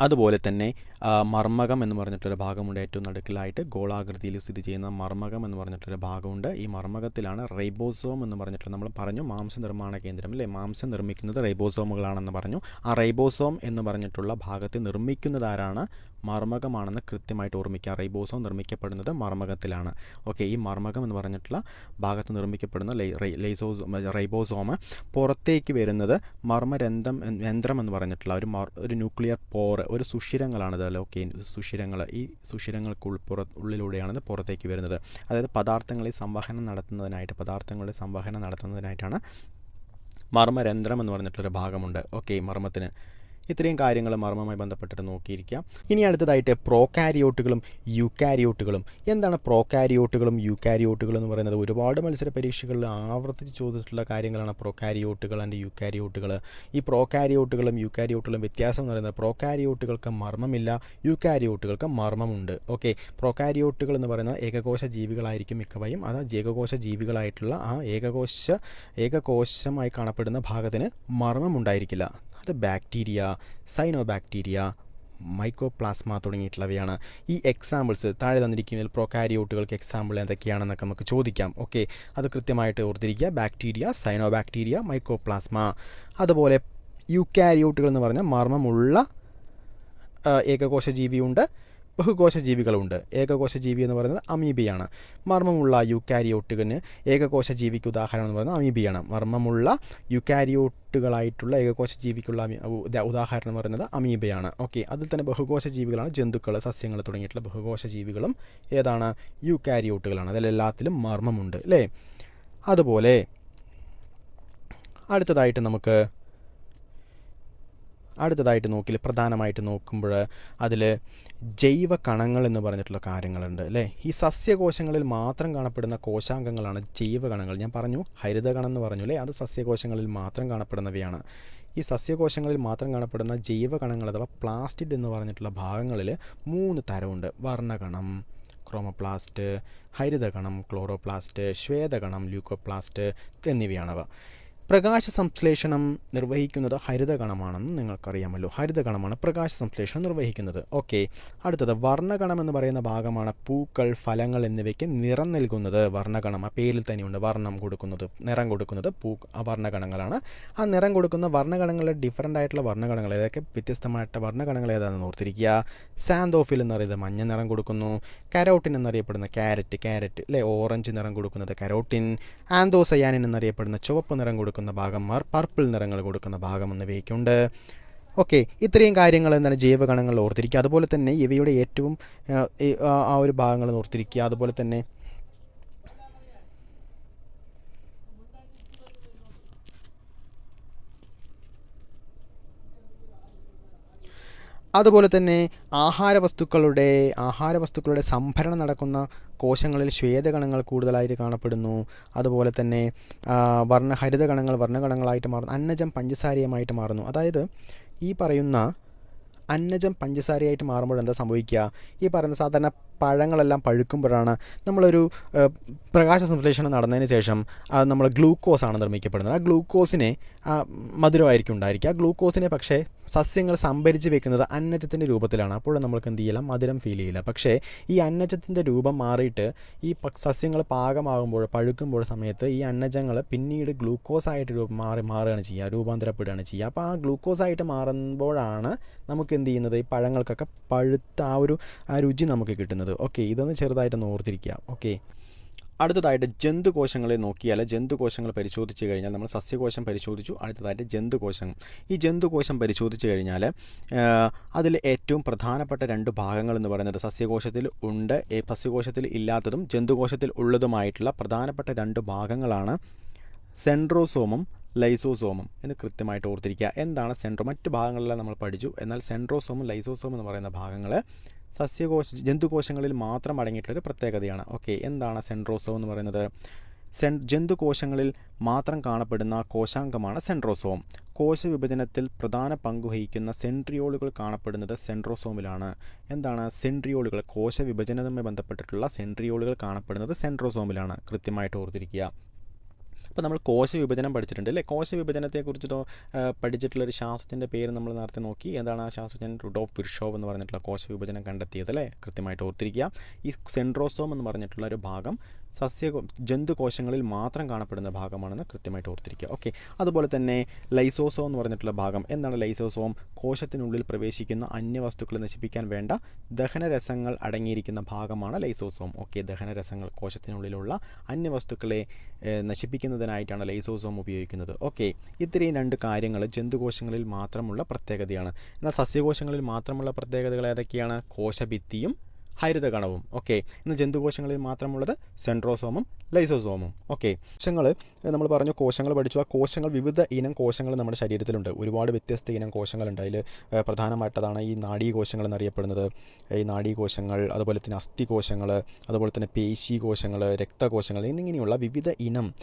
അതുപോലെ തന്നെ മർമ്മകം എന്ന് പറഞ്ഞിട്ടൊരു ഭാഗമുണ്ട്. ഏറ്റവും നടുക്കിലായിട്ട് ഗോളാകൃതിയിൽ സ്ഥിതി ചെയ്യുന്ന മർമ്മകം എന്ന് പറഞ്ഞിട്ടൊരു ഭാഗമുണ്ട്. ഈ മർമ്മകത്തിലാണ് റൈബോസോം എന്ന് പറഞ്ഞിട്ട് നമ്മൾ പറഞ്ഞു. മാംസ നിർമ്മാണ കേന്ദ്രം അല്ലേ? മാംസം നിർമ്മിക്കുന്നത് റൈബോസോമുകളാണെന്ന് പറഞ്ഞു. ആ റൈബോസോം എന്ന് പറഞ്ഞിട്ടുള്ള ഭാഗത്ത് നിർമ്മിക്കുന്നത് ആരാണ്? മർമ്മകമാണെന്ന് കൃത്യമായിട്ട് ഓർമ്മിക്കുക. റൈബോസോം നിർമ്മിക്കപ്പെടുന്നത് മർമ്മകത്തിലാണ്. ഓക്കെ ഈ മർമ്മകം എന്ന് പറഞ്ഞിട്ടുള്ള ഭാഗത്ത് നിർമ്മിക്കപ്പെടുന്ന ലൈസോ റൈബോസോം പുറത്തേക്ക് വരുന്നത് മർമ്മരന്ധം യന്ത്രം എന്ന് പറഞ്ഞിട്ടുള്ള ഒരു ഒരു ന്യൂക്ലിയർ പോർ ഒരു സുഷിരങ്ങളാണത് ഓക്കെ സുഷിരങ്ങൾ ഈ സുഷിരങ്ങൾക്ക് ഉൾപ്പുറ ഉള്ളിലൂടെയാണ് പുറത്തേക്ക് വരുന്നത്. അതായത് പദാർത്ഥങ്ങളെ സംവഹനം നടത്തുന്നതിനായിട്ട് പദാർത്ഥങ്ങളുടെ സംവഹനം നടത്തുന്നതിനായിട്ടാണ് മർമ്മരന്ധ്രം എന്ന് പറഞ്ഞിട്ടുള്ളൊരു ഭാഗമുണ്ട്. ഓക്കെ മർമ്മത്തിന്. ഇത്രയും കാര്യങ്ങൾ മർമ്മമായി ബന്ധപ്പെട്ടിട്ട് നോക്കിയിരിക്കാം. ഇനി അടുത്തതായിട്ട് പ്രോകാരിയോട്ടുകളും യുക്കാരിയോട്ടുകളും. എന്താണ് പ്രോകാരിയോട്ടുകളും യുക്കാരിയോട്ടുകളും എന്ന് പറയുന്നത്? ഒരുപാട് മത്സര പരീക്ഷകളിൽ ആവർത്തിച്ച് ചോദിച്ചിട്ടുള്ള കാര്യങ്ങളാണ് പ്രോകാരിയോട്ടുകൾ ആൻഡ് യുക്കാരിയോട്ടുകൾ. ഈ പ്രോകാരിയോട്ടുകളും യുക്കാരിയോട്ടുകളും വ്യത്യാസം എന്ന് പറയുന്നത് പ്രോകാരിയോട്ടുകൾക്ക് മർമ്മമില്ല യുക്കാരിയോട്ടുകൾക്ക് മർമ്മമുണ്ട്. ഓക്കെ പ്രോകാരിയോട്ടുകൾ എന്ന് പറയുന്നത് ഏകകോശ ജീവികളായിരിക്കും മിക്കവയും. അത് ഏകകോശ ജീവികളായിട്ടുള്ള ആ ഏകകോശ ഏകകോശമായി കാണപ്പെടുന്ന ഭാഗത്തിന് മർമ്മമുണ്ടായിരിക്കില്ല. അത് ബാക്ടീരിയ സൈനോ ബാക്ടീരിയ മൈക്കോപ്ലാസ്മ തുടങ്ങിയിട്ടുള്ളവയാണ്. ഈ എക്സാമ്പിൾസ് താഴെ തന്നിരിക്കുന്നതിൽ പ്രൊക്കാരിയോട്ടുകൾക്ക് എക്സാമ്പിൾ എന്തൊക്കെയാണെന്നൊക്കെ നമുക്ക് ചോദിക്കാം. ഓക്കെ അത് കൃത്യമായിട്ട് ഓർത്തിരിക്കുക. Bacteria cyanobacteria mycoplasma. അതുപോലെ യുക്കാരിയോട്ടുകൾ എന്ന് പറഞ്ഞാൽ മർമ്മമുള്ള ഏകകോശ ജീവിയുണ്ട് ബഹുകോശ ജീവികളുണ്ട് ഏകകോശ ജീവി എന്ന് പറയുന്നത് അമീബിയാണ്. മർമ്മമുള്ള യുക്കാരിയോട്ടുകന് ഏകകോശ ജീവിക്ക് ഉദാഹരണം എന്ന് പറയുന്നത് അമീബിയാണ്. മർമ്മമുള്ള യുക്കാരിയോട്ടുകളായിട്ടുള്ള ഏകകോശ ജീവിക്കുള്ള ഉദാഹരണം എന്ന് പറയുന്നത് അമീബയാണ്. ഓക്കെ അതിൽ തന്നെ ബഹുകോശ ജീവികളാണ് ജന്തുക്കൾ സസ്യങ്ങൾ തുടങ്ങിയിട്ടുള്ള ബഹുകോശ ജീവികളും ഏതാണ്? യുക്കാരിയോട്ടുകളാണ്. അതിലെല്ലാത്തിലും മർമ്മമുണ്ട് അല്ലേ? അതുപോലെ അടുത്തതായിട്ട് നമുക്ക് അടുത്തതായിട്ട് നോക്കിൽ പ്രധാനമായിട്ട് നോക്കുമ്പോൾ അതിൽ ജൈവ കണങ്ങൾ എന്ന് പറഞ്ഞിട്ടുള്ള കാര്യങ്ങളുണ്ട് അല്ലേ? ഈ സസ്യകോശങ്ങളിൽ മാത്രം കാണപ്പെടുന്ന കോശാംഗങ്ങളാണ് ജൈവ കണങ്ങൾ ഞാൻ പറഞ്ഞു ഹരിതകണം എന്ന് പറഞ്ഞു അല്ലേ? അത് സസ്യകോശങ്ങളിൽ മാത്രം കാണപ്പെടുന്നവയാണ്. ഈ സസ്യകോശങ്ങളിൽ മാത്രം കാണപ്പെടുന്ന ജൈവ കണങ്ങൾ അഥവാ പ്ലാസ്റ്റിഡ് എന്ന് പറഞ്ഞിട്ടുള്ള ഭാഗങ്ങളിൽ മൂന്ന് തരമുണ്ട്. വർണകണം ക്രോമോപ്ലാസ്റ്റ് ഹരിതകണം ക്ലോറോപ്ലാസ്റ്റ് ശ്വേതകണം ല്യൂക്കോപ്ലാസ്റ്റ് എന്നിവയാണവ. പ്രകാശ സംശ്ലേഷണം നിർവഹിക്കുന്നത് ഹരിതകണമാണെന്ന് നിങ്ങൾക്കറിയാമല്ലോ. ഹരിതഗണമാണ് പ്രകാശ സംശ്ലേഷണം നിർവഹിക്കുന്നത്. ഓക്കെ അടുത്തത് വർണഗണം എന്ന് പറയുന്ന ഭാഗമാണ് പൂക്കൾ ഫലങ്ങൾ എന്നിവയ്ക്ക് നിറം നൽകുന്നത്. വർണഗണം ആ പേരിൽ തന്നെയുണ്ട് വർണം കൊടുക്കുന്നത് നിറം കൊടുക്കുന്നത് പൂ വർണഗണങ്ങളാണ്. ആ നിറം കൊടുക്കുന്ന വർണകണങ്ങളുടെ ഡിഫറന്റ് ആയിട്ടുള്ള വർണഗണങ്ങൾ ഏതൊക്കെ വ്യത്യസ്തമായിട്ട് വർണഗണങ്ങൾ ഏതാണെന്ന് ഓർത്തിരിക്കുക. സാന്തോഫിൽ എന്നറിയത് മഞ്ഞ നിറം കൊടുക്കുന്നു. കരോട്ടിൻ എന്നറിയപ്പെടുന്ന ക്യാരറ്റ് ക്യാരറ്റ് അല്ലേ? ഓറഞ്ച് നിറം കൊടുക്കുന്നത് കരോട്ടിൻ. ആന്തോസയാനിൻ എന്നറിയപ്പെടുന്ന ചുവപ്പ് നിറം കൊടുക്കുന്ന ഭാഗന്മാർ പർപ്പിൾ നിറങ്ങൾ കൊടുക്കുന്ന ഭാഗം എന്നിവയ്ക്കുണ്ട് ഓക്കെ ഇത്രയും കാര്യങ്ങൾ എന്താണ് ജൈവകണങ്ങൾ ഓർത്തിരിക്കുക. അതുപോലെ തന്നെ ഇവയുടെ ഏറ്റവും ആ ഒരു ഭാഗങ്ങൾ ഓർത്തിരിക്കുക. അതുപോലെ തന്നെ അതുപോലെ തന്നെ ആഹാരവസ്തുക്കളുടെ ആഹാരവസ്തുക്കളുടെ സംഭരണം നടക്കുന്ന കോശങ്ങളിൽ ശ്വേതകണങ്ങൾ കൂടുതലായിട്ട് കാണപ്പെടുന്നു. അതുപോലെ തന്നെ ആ, വർണ ഹരിതകണങ്ങൾ വർണകണങ്ങളായിട്ട് മാറുന്നു അന്നജം പഞ്ചസാരയുമായിട്ട് മാറുന്നു. അതായത് ഈ പറയുന്ന അന്നജം പഞ്ചസാരയായിട്ട് മാറുമ്പോൾ എന്താ സംഭവിക്കുക? ഈ പറയുന്ന സാധാരണ പഴങ്ങളെല്ലാം പഴുക്കുമ്പോഴാണ് നമ്മളൊരു പ്രകാശ സംശ്ലേഷണം നടന്നതിന് ശേഷം നമ്മൾ ഗ്ലൂക്കോസാണ് നിർമ്മിക്കപ്പെടുന്നത്. ആ ഗ്ലൂക്കോസിനെ മധുരമായിരിക്കും ഉണ്ടായിരിക്കുക. ആ ഗ്ലൂക്കോസിനെ പക്ഷേ സസ്യങ്ങൾ സംഭരിച്ച് വെക്കുന്നത് അന്നജത്തിന്റെ രൂപത്തിലാണ്. അപ്പോൾ നമ്മൾക്ക് എന്ത് ചെയ്യില്ല? മധുരം ഫീൽ ചെയ്യില്ല. പക്ഷേ ഈ അന്നജത്തിന്റെ രൂപം മാറിയിട്ട് ഈ സസ്യങ്ങൾ പാകമാകുമ്പോൾ പഴുക്കുമ്പോൾ സമയത്ത് ഈ അന്നജങ്ങൾ പിന്നീട് ഗ്ലൂക്കോസായിട്ട് രൂപം മാറി മാറുകയാണ് ചെയ്യുക. രൂപാന്തരപ്പെടുകയാണ് ചെയ്യുക. അപ്പോൾ ആ ഗ്ലൂക്കോസായിട്ട് മാറുമ്പോഴാണ് നമുക്ക് എന്ത് ചെയ്യുന്നത്? ഈ പഴങ്ങൾക്കൊക്കെ പഴുത്ത ആ ഒരു ആ രുചി നമുക്ക് കിട്ടുന്നത്. ഓക്കെ ഇതൊന്ന് ചെറുതായിട്ടൊന്ന് ഓർത്തിരിക്കുക. ഓക്കെ. അടുത്തതായിട്ട് ജന്തുകോശങ്ങളെ നോക്കിയാൽ ജന്തുകോശങ്ങൾ പരിശോധിച്ച് കഴിഞ്ഞാൽ നമ്മൾ സസ്യകോശം പരിശോധിച്ചു. അടുത്തതായിട്ട് ജന്തുകോശം. ഈ ജന്തുകോശം പരിശോധിച്ച് കഴിഞ്ഞാൽ അതിൽ ഏറ്റവും പ്രധാനപ്പെട്ട രണ്ട് ഭാഗങ്ങൾ എന്ന് പറയുന്നത് സസ്യകോശത്തിൽ ഉണ്ട് സസ്യകോശത്തിൽ ഇല്ലാത്തതും ജന്തുകോശത്തിൽ ഉള്ളതുമായിട്ടുള്ള പ്രധാനപ്പെട്ട രണ്ട് ഭാഗങ്ങളാണ് സെൻട്രോസോമും ലൈസോസോമും എന്ന് കൃത്യമായിട്ട് ഓർത്തിരിക്കുക. എന്താണ് സെൻട്രോ? മറ്റ് ഭാഗങ്ങളെല്ലാം നമ്മൾ പഠിച്ചു. എന്നാൽ സെൻട്രോസോമും ലൈസോസോമും എന്ന് പറയുന്ന ഭാഗങ്ങൾ സസ്യകോശ ജന്തുകോശങ്ങളിൽ മാത്രം അടങ്ങിയിട്ടുള്ളൊരു പ്രത്യേകതയാണ്. ഓക്കെ എന്താണ് സെൻട്രോസോം എന്ന് പറയുന്നത്? സെൻ ജന്തുകോശങ്ങളിൽ മാത്രം കാണപ്പെടുന്ന കോശാംഗമാണ് സെൻട്രോസോം. കോശ വിഭജനത്തിൽ പ്രധാന പങ്കുവഹിക്കുന്ന സെൻട്രിയോളുകൾ കാണപ്പെടുന്നത് സെൻട്രോസോമിലാണ്. എന്താണ്? സെൻട്രിയോളുകൾ കോശ വിഭജനവുമായി ബന്ധപ്പെട്ടിട്ടുള്ള സെൻട്രിയോളുകൾ കാണപ്പെടുന്നത് സെൻട്രോസോമിലാണ്. കൃത്യമായിട്ട് ഓർത്തിരിക്കുക. അപ്പോൾ നമ്മൾ കോശ വിഭജനം പഠിച്ചിട്ടുണ്ട് അല്ലേ? കോശ വിഭജനത്തെക്കുറിച്ച് പഠിച്ചിട്ടുള്ള ഒരു ശാസ്ത്രത്തിന്റെ പേര് നമ്മൾ നേരത്തെ നോക്കി. എന്താണ് ആ ശാസ്ത്രജ്ഞൻ റുഡോഫ് വിർഷോവ് എന്ന് പറഞ്ഞിട്ടുള്ള കോശ വിഭജനം കണ്ടെത്തിയത് അല്ലേ? കൃത്യമായിട്ട് ഓർത്തിരിക്കുക. ഈ സെൻട്രോസോം എന്ന് പറഞ്ഞിട്ടുള്ള ഒരു ഭാഗം സസ്യ ജന്തുകോശങ്ങളിൽ മാത്രം കാണപ്പെടുന്ന ഭാഗമാണെന്ന് കൃത്യമായിട്ട് ഓർത്തിരിക്കുക. ഓക്കെ അതുപോലെ തന്നെ ലൈസോസോം എന്ന് പറഞ്ഞിട്ടുള്ള ഭാഗം. എന്താണ് ലൈസോസോം? കോശത്തിനുള്ളിൽ പ്രവേശിക്കുന്ന അന്യവസ്തുക്കളെ നശിപ്പിക്കാൻ വേണ്ട ദഹനരസങ്ങൾ അടങ്ങിയിരിക്കുന്ന ഭാഗമാണ് ലൈസോസോം. ഓക്കെ ദഹനരസങ്ങൾ കോശത്തിനുള്ളിലുള്ള അന്യവസ്തുക്കളെ നശിപ്പിക്കുന്നതിനായിട്ടാണ് ലൈസോസോം ഉപയോഗിക്കുന്നത്. ഓക്കെ ഇത്രയും രണ്ട് കാര്യങ്ങൾ ജന്തുകോശങ്ങളിൽ മാത്രമുള്ള പ്രത്യേകതയാണ്. എന്നാൽ സസ്യകോശങ്ങളിൽ മാത്രമുള്ള പ്രത്യേകതകൾ ഏതൊക്കെയാണ്? കോശഭിത്തിയും ഹരിതകണവും. ഓക്കെ. ഇന്ന് ജന്തുകോശങ്ങളിൽ മാത്രമുള്ളത് സെൻട്രോസോമും ലൈസോസോമും. ഓക്കെ. കോശങ്ങൾ നമ്മൾ പറഞ്ഞു കോശങ്ങൾ പഠിച്ചു. ആ കോശങ്ങൾ വിവിധ ഇനം കോശങ്ങൾ നമ്മുടെ ശരീരത്തിലുണ്ട്. ഒരുപാട് വ്യത്യസ്ത ഇനം കോശങ്ങളുണ്ട്. അതിൽ പ്രധാനമായിട്ടതാണ് ഈ നാഡീ നാഡീകോശങ്ങൾ എന്നറിയപ്പെടുന്നത്. ഈ നാഡീകോശങ്ങൾ അതുപോലെ തന്നെ അസ്ഥികോശങ്ങൾ അതുപോലെ തന്നെ പേശി കോശങ്ങൾ രക്തകോശങ്ങൾ എന്നിങ്ങനെയുള്ള വിവിധ ഇനം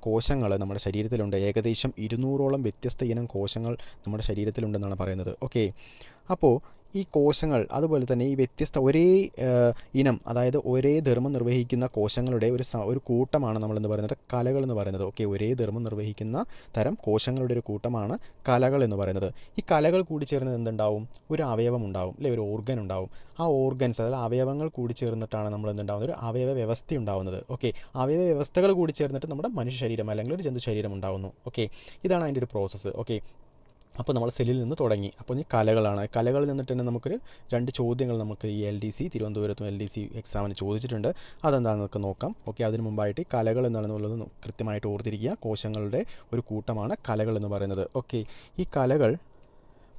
കോശങ്ങൾ നമ്മുടെ ശരീരത്തിലുണ്ട്. ഏകദേശം ഇരുന്നൂറോളം വ്യത്യസ്ത ഇനം കോശങ്ങൾ നമ്മുടെ ശരീരത്തിലുണ്ടെന്നാണ് പറയുന്നത്. ഓക്കെ. അപ്പോൾ ഈ കോശങ്ങൾ അതുപോലെ തന്നെ ഈ വ്യത്യസ്ത ഒരേ ഇനം അതായത് ഒരേ ധർമ്മം നിർവഹിക്കുന്ന കോശങ്ങളുടെ ഒരു ഒരു കൂട്ടമാണ് നമ്മളെന്ന് പറയുന്നത്. കലകൾ എന്ന് പറയുന്നത്. ഓക്കെ ഒരേ ധർമ്മം നിർവഹിക്കുന്ന തരം കോശങ്ങളുടെ ഒരു കൂട്ടമാണ് കലകൾ എന്ന് പറയുന്നത്. ഈ കലകൾ കൂടി ചേർന്നത് എന്തുണ്ടാവും? ഒരു അവയവം ഉണ്ടാവും അല്ലെ? ഒരു ഓർഗൻ ഉണ്ടാവും. ആ ഓർഗൻസ് അതായത് അവയവങ്ങൾ കൂടി ചേർന്നിട്ടാണ് നമ്മൾ എന്തുണ്ടാവുന്നത്? ഒരു അവയവ വ്യവസ്ഥ ഉണ്ടാവുന്നത്. ഓക്കെ അവയവ വ്യവസ്ഥകൾ കൂടി ചേർന്നിട്ട് നമ്മുടെ മനുഷ്യ ശരീരം അല്ലെങ്കിൽ ഒരു ജന്തു ശരീരം ഉണ്ടാവുന്നു. ഓക്കെ ഇതാണ് അതിന്റെ ഒരു പ്രോസസ്സ് ഓക്കെ അപ്പോൾ നമ്മൾ സെല്ലിൽ നിന്ന് തുടങ്ങി. അപ്പോൾ ഈ കലകളാണ്. കലകളിൽ നിന്നിട്ട് തന്നെ നമുക്കൊരു രണ്ട് ചോദ്യങ്ങൾ നമുക്ക് ഈ എൽ ഡി സി തിരുവനന്തപുരത്തും എൽ ഡി സി എക്സാമിന് ചോദിച്ചിട്ടുണ്ട്. അതെന്താണെന്ന് നമുക്ക് നോക്കാം. ഓക്കെ അതിന് മുമ്പായിട്ട് ഈ കലകൾ എന്താണെന്നുള്ളത് കൃത്യമായിട്ട് ഓർത്തിരിക്കുക. കോശങ്ങളുടെ ഒരു കൂട്ടമാണ് കലകൾ എന്ന് പറയുന്നത്. ഓക്കെ ഈ കലകൾ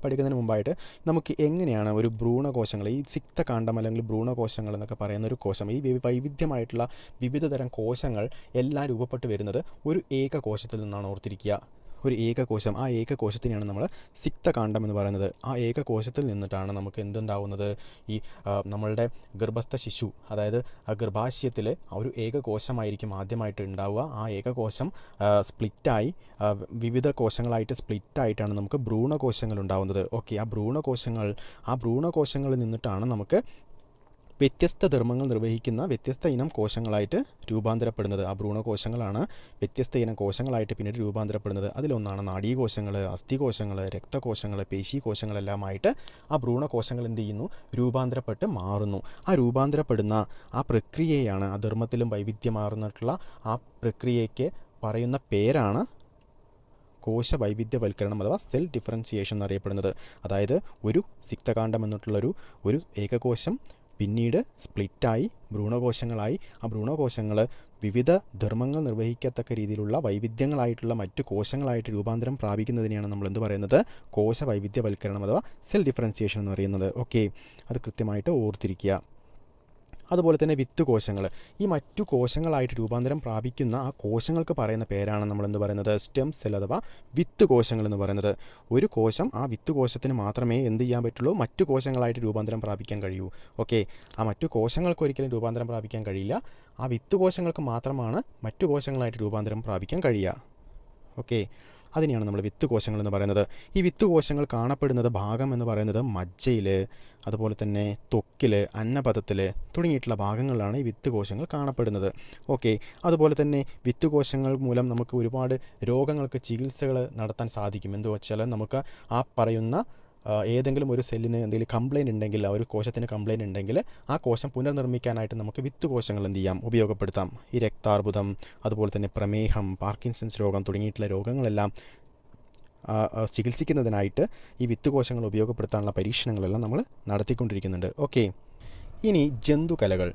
പഠിക്കുന്നതിന് മുമ്പായിട്ട് നമുക്ക് എങ്ങനെയാണ് ഒരു ഭ്രൂണകോശങ്ങൾ ഈ സിക്തകാണ്ഡം അല്ലെങ്കിൽ ഭ്രൂണകോശങ്ങൾ എന്നൊക്കെ പറയുന്ന ഒരു കോശം ഈ വൈവിധ്യമായിട്ടുള്ള വിവിധ തരം കോശങ്ങൾ എല്ലാം രൂപപ്പെട്ട് വരുന്നത് ഒരു ഏക കോശത്തിൽ നിന്നാണ് ഓർത്തിരിക്കുക. ഒരു ഏകകോശം. ആ ഏകകോശത്തിനെയാണ് നമ്മൾ സിക്തകാണ്ഡം എന്ന് പറയുന്നത്. ആ ഏകകോശത്തിൽ നിന്നിട്ടാണ് നമുക്ക് എന്തുണ്ടാവുന്നത്? ഈ നമ്മളുടെ ഗർഭസ്ഥ ശിശു അതായത് ആ ഗർഭാശയത്തിൽ ഒരു ഏകകോശമായിരിക്കും ആദ്യമായിട്ട് ഉണ്ടാവുക. ആ ഏകകോശം സ്പ്ലിറ്റായി വിവിധ കോശങ്ങളായിട്ട് സ്പ്ലിറ്റായിട്ടാണ് നമുക്ക് ഭ്രൂണകോശങ്ങൾ ഉണ്ടാവുന്നത്. ഓക്കെ ആ ഭ്രൂണകോശങ്ങൾ ആ ഭ്രൂണകോശങ്ങളിൽ നിന്നിട്ടാണ് നമുക്ക് വ്യത്യസ്ത ധർമ്മങ്ങൾ നിർവഹിക്കുന്ന വ്യത്യസ്ത ഇനം കോശങ്ങളായിട്ട് രൂപാന്തരപ്പെടുന്നത്. ആ ഭ്രൂണകോശങ്ങളാണ് വ്യത്യസ്ത ഇനം കോശങ്ങളായിട്ട് പിന്നീട് രൂപാന്തരപ്പെടുന്നത്. അതിലൊന്നാണ് നാഡീകോശങ്ങൾ അസ്ഥികോശങ്ങൾ രക്തകോശങ്ങൾ പേശീകോശങ്ങളെല്ലാമായിട്ട് ആ ഭ്രൂണകോശങ്ങൾ എന്ത് ചെയ്യുന്നു? രൂപാന്തരപ്പെട്ട് മാറുന്നു. ആ രൂപാന്തരപ്പെടുന്ന ആ പ്രക്രിയയാണ് ആ ധർമ്മത്തിലും വൈവിധ്യമാർന്നിട്ടുള്ള ആ പ്രക്രിയയ്ക്ക് പറയുന്ന പേരാണ് കോശ വൈവിധ്യവൽക്കരണം അഥവാ സെൽ ഡിഫറൻസിയേഷൻ എന്നറിയപ്പെടുന്നത്. അതായത് ഒരു സിക്തകാന്ഡം എന്നിട്ടുള്ളൊരു ഒരു ഏകകോശം പിന്നീട് സ്പ്ലിറ്റായി ഭ്രൂണകോശങ്ങളായി. ആ ഭ്രൂണകോശങ്ങൾ വിവിധ ധർമ്മങ്ങൾ നിർവഹിക്കത്തക്ക രീതിയിലുള്ള വൈവിധ്യങ്ങളായിട്ടുള്ള മറ്റു കോശങ്ങളായിട്ട് രൂപാന്തരം പ്രാപിക്കുന്നതിനെയാണ് നമ്മൾ എന്ത് പറയുന്നത്? കോശ വൈവിധ്യവൽക്കരണം അഥവാ സെൽ ഡിഫറൻസിയേഷൻ എന്ന് പറയുന്നത്. ഓക്കെ അത് കൃത്യമായിട്ട് ഓർത്തിരിക്കുക. അതുപോലെ തന്നെ വിത്ത് കോശങ്ങൾ. ഈ മറ്റു കോശങ്ങളായിട്ട് രൂപാന്തരം പ്രാപിക്കുന്ന ആ കോശങ്ങൾക്ക് പറയുന്ന പേരാണ് നമ്മൾ എന്ത് പറയുന്നത്? സ്റ്റെം സെൽ അഥവാ വിത്ത് കോശങ്ങൾ എന്ന് പറയുന്നത്. ഒരു കോശം ആ വിത്ത് കോശത്തിന് മാത്രമേ എന്ത് ചെയ്യാൻ പറ്റുള്ളൂ? മറ്റു കോശങ്ങളായിട്ട് രൂപാന്തരം പ്രാപിക്കാൻ കഴിയൂ. ഓക്കെ. ആ മറ്റു കോശങ്ങൾക്ക് ഒരിക്കലും രൂപാന്തരം പ്രാപിക്കാൻ കഴിയില്ല. ആ വിത്ത് കോശങ്ങൾക്ക് മാത്രമാണ് മറ്റു കോശങ്ങളായിട്ട് രൂപാന്തരം പ്രാപിക്കാൻ കഴിയുക. ഓക്കെ. അതിനെയാണ് നമ്മൾ വിത്ത് കോശങ്ങൾ എന്ന് പറയുന്നത്. ഈ വിത്ത് കോശങ്ങൾ കാണപ്പെടുന്നത് ഭാഗം എന്ന് പറയുന്നത് മജ്ജയിൽ അതുപോലെ തന്നെ ത്വക്കിൽ അന്നപഥത്തിൽ തുടങ്ങിയിട്ടുള്ള ഭാഗങ്ങളിലാണ് ഈ വിത്ത് കോശങ്ങൾ കാണപ്പെടുന്നത്. ഓക്കെ അതുപോലെ തന്നെ വിത്ത് കോശങ്ങൾ മൂലം നമുക്ക് ഒരുപാട് രോഗങ്ങൾക്ക് ചികിത്സകൾ നടത്താൻ സാധിക്കും. എന്തു വെച്ചാൽ നമുക്ക് ആ പറയുന്ന ഏതെങ്കിലും ഒരു സെല്ലിന് എന്തെങ്കിലും കംപ്ലയിന്റ് ഉണ്ടെങ്കിൽ ആ ഒരു കോശത്തിന് കംപ്ലയിന്റ് ഉണ്ടെങ്കിൽ ആ കോശം പുനർനിർമ്മിക്കാനായിട്ട് നമുക്ക് വിത്ത് കോശങ്ങൾ എന്ത് ചെയ്യാം? ഉപയോഗപ്പെടുത്താം. ഈ രക്താർബുദം അതുപോലെ തന്നെ പ്രമേഹം പാർക്കിൻസൺസ് രോഗം തുടങ്ങിയിട്ടുള്ള രോഗങ്ങളെല്ലാം ചികിത്സിക്കുന്നതിനായിട്ട് ഈ വിത്ത് കോശങ്ങൾ ഉപയോഗപ്പെടുത്താനുള്ള പരീക്ഷണങ്ങളെല്ലാം നമ്മൾ നടത്തിക്കൊണ്ടിരിക്കുന്നുണ്ട്. ഓക്കെ. ഇനി ജന്തുകലകൾ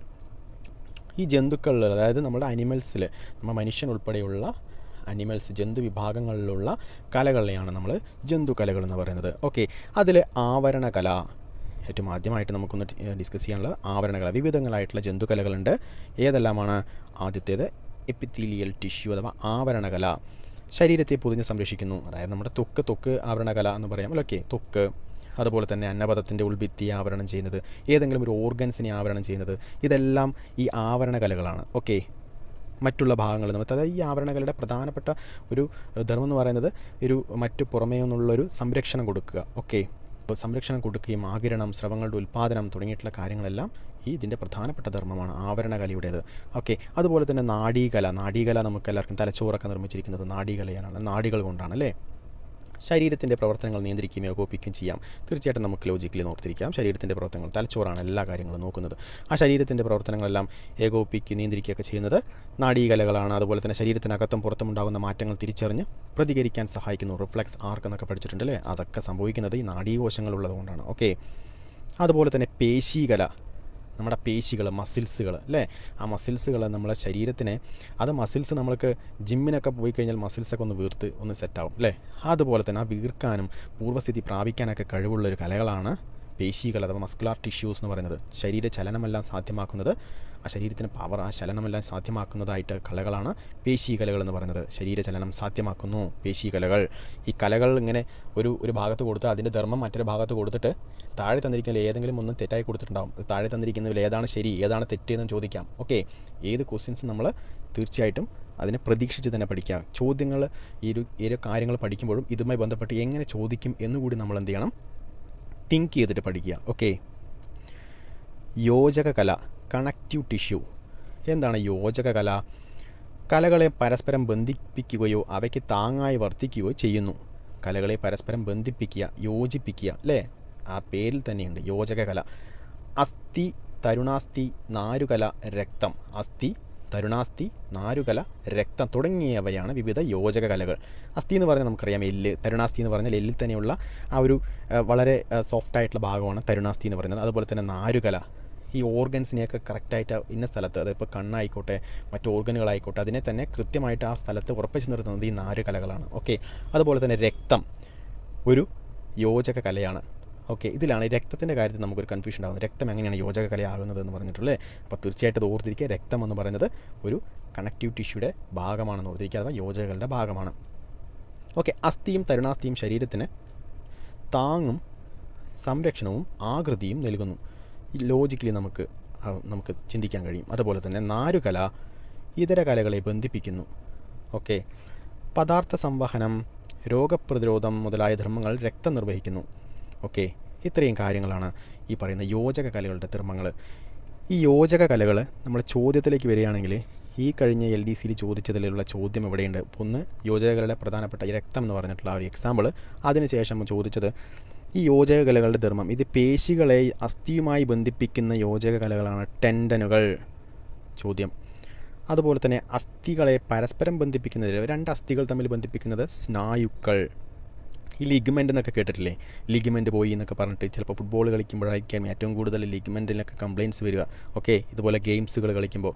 ഈ ജന്തുക്കളിൽ അതായത് നമ്മുടെ അനിമൽസിൽ നമ്മൾ മനുഷ്യൻ ഉൾപ്പെടെയുള്ള അനിമൽസ് ജന്തു വിഭാഗങ്ങളിലുള്ള കലകളെയാണ് നമ്മൾ ജന്തുകലകൾ എന്ന് പറയുന്നത്. ഓക്കെ അതിൽ ആവരണകല. ഏറ്റവും ആദ്യമായിട്ട് നമുക്കൊന്ന് ഡിസ്കസ് ചെയ്യാനുള്ള ആവരണകല. വിവിധങ്ങളായിട്ടുള്ള ജന്തുകലകളുണ്ട് ഏതെല്ലാമാണ്? ആദ്യത്തേത് എപ്പിത്തീലിയൽ ടിഷ്യൂ അഥവാ ആവരണകല. ശരീരത്തെ പൊതിഞ്ഞ് സംരക്ഷിക്കുന്നു. അതായത് നമ്മുടെ തൊക്ക് തൊക്ക് ആവരണകല എന്ന് പറയാമല്ലോ ഓക്കെ തൊക്ക്. അതുപോലെ തന്നെ അന്നപഥത്തിന്റെ ഉൾഭിത്തി ആവരണം ചെയ്യുന്നത്. ഏതെങ്കിലും ഒരു ഓർഗൻസിനെ ആവരണം ചെയ്യുന്നത്. ഇതെല്ലാം ഈ ആവരണകലകളാണ്. ഓക്കെ മറ്റുള്ള ഭാഗങ്ങൾ നമ്മൾ അതായത് ഈ ആവരണകളുടെ പ്രധാനപ്പെട്ട ഒരു ധർമ്മം എന്ന് പറയുന്നത് ഒരു മറ്റു പുറമേ നിന്നുള്ളൊരു സംരക്ഷണം കൊടുക്കുക. ഓക്കെ. സംരക്ഷണം കൊടുക്കുകയും ആകിരണം സ്രവങ്ങളുടെ ഉൽപ്പാദനം തുടങ്ങിയിട്ടുള്ള കാര്യങ്ങളെല്ലാം ഈ ഇതിന്റെ പ്രധാനപ്പെട്ട ധർമ്മമാണ് ആവരണകലയുടേത്. ഓക്കെ. അതുപോലെ തന്നെ നാഡീകല നാഡീകല നമുക്ക് എല്ലാവർക്കും തലച്ചോറൊക്കെ നിർമ്മിച്ചിരിക്കുന്നത് നാഡീകലയാണ് നാഡികൾ കൊണ്ടാണ് അല്ലേ? ശരീരത്തിന്റെ പ്രവർത്തനങ്ങൾ നിയന്ത്രിക്കുകയും ഏകോപിക്കുകയും ചെയ്യാം. തീർച്ചയായിട്ടും നമുക്ക് ലോജിക്കലി നോർത്തിരിക്കാം. ശരീരത്തിന്റെ പ്രവർത്തനങ്ങൾ തലച്ചോറാണ് എല്ലാ കാര്യങ്ങളും നോക്കുന്നത്. ആ ശരീരത്തിന്റെ പ്രവർത്തനങ്ങളെല്ലാം ഏകോപിപ്പിക്കുകയും നിയന്ത്രിക്കുകയൊക്കെ ചെയ്യുന്നത് നാഡീകലകളാണ്. അതുപോലെ തന്നെ ശരീരത്തിനകത്തും പുറത്തും ഉണ്ടാകുന്ന മാറ്റങ്ങൾ തിരിച്ചറിഞ്ഞ് പ്രതികരിക്കാൻ സഹായിക്കുന്നു. റിഫ്ലക്സ് ആർക്ക് എന്നൊക്കെ പഠിച്ചിട്ടുണ്ട് അല്ലേ? അതൊക്കെ സംഭവിക്കുന്നത് ഈ നാടീകോശങ്ങളുള്ളതുകൊണ്ടാണ് ഓക്കെ അതുപോലെ തന്നെ പേശീകല. നമ്മുടെ പേശികൾ മസിൽസുകൾ അല്ലേ? ആ മസിൽസുകൾ നമ്മുടെ ശരീരത്തിനെ അത് മസിൽസ് നമ്മൾക്ക് ജിമ്മിനൊക്കെ പോയി കഴിഞ്ഞാൽ മസിൽസൊക്കെ ഒന്ന് വീർത്ത് ഒന്ന് സെറ്റാവും അല്ലേ? അതുപോലെ തന്നെ ആ വീർക്കാനും പൂർവസ്ഥിതി പ്രാപിക്കാനൊക്കെ കഴിവുള്ള ഒരു കലകളാണ് പേശികൾ അഥവാ മസ്കുലാർ ടിഷ്യൂസ് എന്ന് പറയുന്നത് ശരീര ചലനമെല്ലാം സാധ്യമാക്കുന്നത് ആ ശരീരത്തിന് പവർ ആ ചലനമെല്ലാം സാധ്യമാക്കുന്നതായിട്ട് കലകളാണ് പേശി കലകൾ എന്ന് പറയുന്നത്. ശരീര ചലനം സാധ്യമാക്കുന്നു പേശി കലകൾ ഈ കലകൾ ഇങ്ങനെ ഒരു ഒരു ഭാഗത്ത് കൊടുത്ത് അതിന്റെ ധർമ്മം മറ്റൊരു ഭാഗത്ത് കൊടുത്തിട്ട് താഴെ തന്നിരിക്കുന്നതിൽ ഏതെങ്കിലും ഒന്ന് തെറ്റായി കൊടുത്തിട്ടുണ്ടാവും. താഴെ തന്നിരിക്കുന്നതിൽ ഏതാണ് ശരി ഏതാണ് തെറ്റെന്ന് ചോദിക്കാം. ഓക്കെ ഏത് ക്വസ്റ്റ്യൻസ് നമ്മൾ തീർച്ചയായിട്ടും അതിനെ പ്രതീക്ഷിച്ച് തന്നെ പഠിക്കുക ചോദ്യങ്ങൾ ഈ ഒരു കാര്യങ്ങൾ പഠിക്കുമ്പോഴും ഇതുമായി ബന്ധപ്പെട്ട് എങ്ങനെ ചോദിക്കും എന്നുകൂടി നമ്മൾ എന്ത് ചെയ്യണം? തിങ്ക് ചെയ്തിട്ട് പഠിക്കുക. ഓക്കെ യോജക കല കണക്റ്റീവ് ടിഷ്യൂ എന്താണ് യോജക കല കലകളെ പരസ്പരം ബന്ധിപ്പിക്കുകയോ അവയ്ക്ക് താങ്ങായി വർത്തിക്കുകയോ ചെയ്യുന്നു. കലകളെ പരസ്പരം ബന്ധിപ്പിക്കുക യോജിപ്പിക്കുക അല്ലേ? ആ പേരിൽ തന്നെയുണ്ട് യോജക കല അസ്ഥി തരുണാസ്ഥി നാരുകല രക്തം. അസ്ഥി തരുണാസ്ഥി നാരുകല രക്തം തുടങ്ങിയവയാണ് വിവിധ യോജക കലകൾ അസ്ഥി എന്ന് പറഞ്ഞാൽ നമുക്കറിയാം എല്ല്. തരുണാസ്ഥി എന്ന് പറഞ്ഞാൽ എല്ലിൽ തന്നെയുള്ള ആ ഒരു വളരെ സോഫ്റ്റ് ആയിട്ടുള്ള ഭാഗമാണ് തരുണാസ്ഥി എന്ന് പറയുന്നത്. അതുപോലെ തന്നെ നാരുകല. ഈ ഓർഗൻസിനെയൊക്കെ കറക്റ്റായിട്ട് ഇന്ന സ്ഥലത്ത് അതിപ്പോൾ കണ്ണായിക്കോട്ടെ മറ്റു ഓർഗനുകളായിക്കോട്ടെ അതിനെ തന്നെ കൃത്യമായിട്ട് ആ സ്ഥലത്ത് ഉറപ്പിച്ചു നിർത്തുന്നത് ഈ നാരുകലകളാണ്. ഓക്കെ. അതുപോലെ തന്നെ രക്തം ഒരു യോജക കലയാണ് ഓക്കെ ഇതിലാണ് രക്തത്തിന്റെ കാര്യത്തിൽ നമുക്കൊരു കൺഫ്യൂഷൻ ഉണ്ടാകുന്നത് രക്തം എങ്ങനെയാണ് യോജക കലയാകുന്നത് എന്ന് പറഞ്ഞിട്ടുള്ളത് അപ്പോൾ തീർച്ചയായിട്ടും ഓർത്തിരിക്കുക. രക്തം എന്ന് പറയുന്നത് ഒരു കണക്റ്റീവ് ടിഷ്യൂടെ ഭാഗമാണെന്ന് ഓർത്തിരിക്കുക അഥവാ യോജകകളുടെ ഭാഗമാണ്. ഓക്കെ അസ്ഥിയും തരുണാസ്ഥിയും ശരീരത്തിന് താങ്ങും സംരക്ഷണവും ആകൃതിയും നൽകുന്നു. ലോജിക്കലി നമുക്ക് നമുക്ക് ചിന്തിക്കാൻ കഴിയും. അതുപോലെ തന്നെ നാരുകല ഇതര കലകളെ ബന്ധിപ്പിക്കുന്നു. ഓക്കെ പദാർത്ഥ സംവഹനം രോഗപ്രതിരോധം മുതലായ ധർമ്മങ്ങൾ രക്തം നിർവഹിക്കുന്നു. ഓക്കെ ഇത്രയും കാര്യങ്ങളാണ് ഈ പറയുന്ന യോജക കലകളുടെ ധർമ്മങ്ങൾ ഈ യോജക കലകൾ നമ്മൾ ചോദ്യത്തിലേക്ക് വരികയാണെങ്കിൽ ഈ കഴിഞ്ഞ എൽ ഡി സിയിൽ ചോദിച്ചതിലുള്ള ചോദ്യം ഇവിടെയുണ്ട് ഒന്ന് യോജകകളുടെ പ്രധാനപ്പെട്ട രക്തം എന്ന് പറഞ്ഞിട്ടുള്ള ഒരു എക്സാമ്പിൾ അതിനുശേഷം ചോദിച്ചത് ഈ യോജക കലകളുടെ ധർമ്മം ഇത് പേശികളെ അസ്ഥിയുമായി ബന്ധിപ്പിക്കുന്ന യോജക കലകളാണ് ടെൻഡനുകൾ. ചോദ്യം. അതുപോലെ തന്നെ അസ്ഥികളെ പരസ്പരം ബന്ധിപ്പിക്കുന്നത് രണ്ട് അസ്ഥികൾ തമ്മിൽ ബന്ധിപ്പിക്കുന്നത് സ്നായുക്കൾ. ഈ ലിഗ്മെന്റ് എന്നൊക്കെ കേട്ടിട്ടില്ലേ? ലിഗ്മെന്റ് പോയി എന്നൊക്കെ പറഞ്ഞിട്ട് ചിലപ്പോൾ ഫുട്ബോൾ കളിക്കുമ്പോഴായിരിക്കാം ഏറ്റവും കൂടുതൽ ലിഗ്മെന്റിനൊക്കെ കംപ്ലയിന്റ്സ് വരിക. ഓക്കെ ഇതുപോലെ ഗെയിംസുകൾ കളിക്കുമ്പോൾ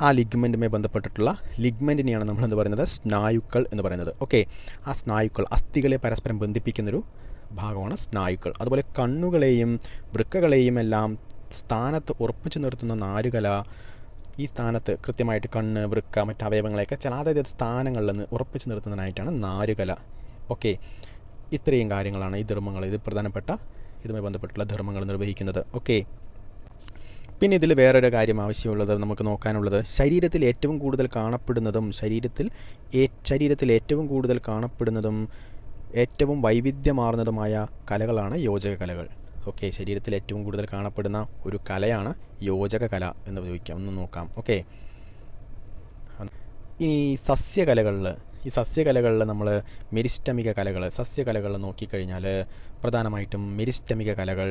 ആ ലിഗ്മെന്റുമായി ബന്ധപ്പെട്ടിട്ടുള്ള ലിഗ്മെന്റിനെയാണ് നമ്മൾ എന്ന് പറയുന്നത്? സ്നായുക്കൾ എന്ന് പറയുന്നത്. ഓക്കെ ആ സ്നായുക്കൾ അസ്ഥികളെ പരസ്പരം ബന്ധിപ്പിക്കുന്നൊരു ഭാഗമാണ് സ്നായുക്കൾ. അതുപോലെ കണ്ണുകളെയും വൃക്കകളെയും എല്ലാം സ്ഥാനത്ത് ഉറപ്പിച്ചു നിർത്തുന്ന നാരുകല ഈ സ്ഥാനത്ത് കൃത്യമായിട്ട് കണ്ണ് വൃക്ക മറ്റ് അവയവങ്ങളെയൊക്കെ ചില അതായത് സ്ഥാനങ്ങളിൽ നിന്ന് ഉറപ്പിച്ചു നിർത്തുന്നതിനായിട്ടാണ് നാരുകല. ഓക്കെ ഇത്രയും കാര്യങ്ങളാണ് ഈ ധർമ്മങ്ങൾ ഇത് പ്രധാനപ്പെട്ട ഇതുമായി ബന്ധപ്പെട്ടുള്ള ധർമ്മങ്ങൾ നിർവഹിക്കുന്നത്. ഓക്കെ പിന്നെ ഇതിൽ വേറൊരു കാര്യം ആവശ്യമുള്ളത് നമുക്ക് നോക്കാനുള്ളത്. ശരീരത്തിൽ ഏറ്റവും കൂടുതൽ കാണപ്പെടുന്നതും ശരീരത്തിൽ ശരീരത്തിൽ ഏറ്റവും കൂടുതൽ കാണപ്പെടുന്നതും ഏറ്റവും വൈവിധ്യമാർന്നതുമായ കലകളാണ് യോജക കലകൾ ഓക്കെ ശരീരത്തിൽ ഏറ്റവും കൂടുതൽ കാണപ്പെടുന്ന ഒരു കലയാണ് യോജക കല എന്ന് ചോദിക്കാം ഒന്ന് നോക്കാം. ഓക്കെ ഇനി സസ്യകലകളിൽ ഈ സസ്യകലകളിൽ നമ്മൾ മെരിസ്റ്റമിക കലകൾ സസ്യകലകൾ നോക്കിക്കഴിഞ്ഞാൽ പ്രധാനമായിട്ടും മെരിസ്റ്റമിക കലകൾ.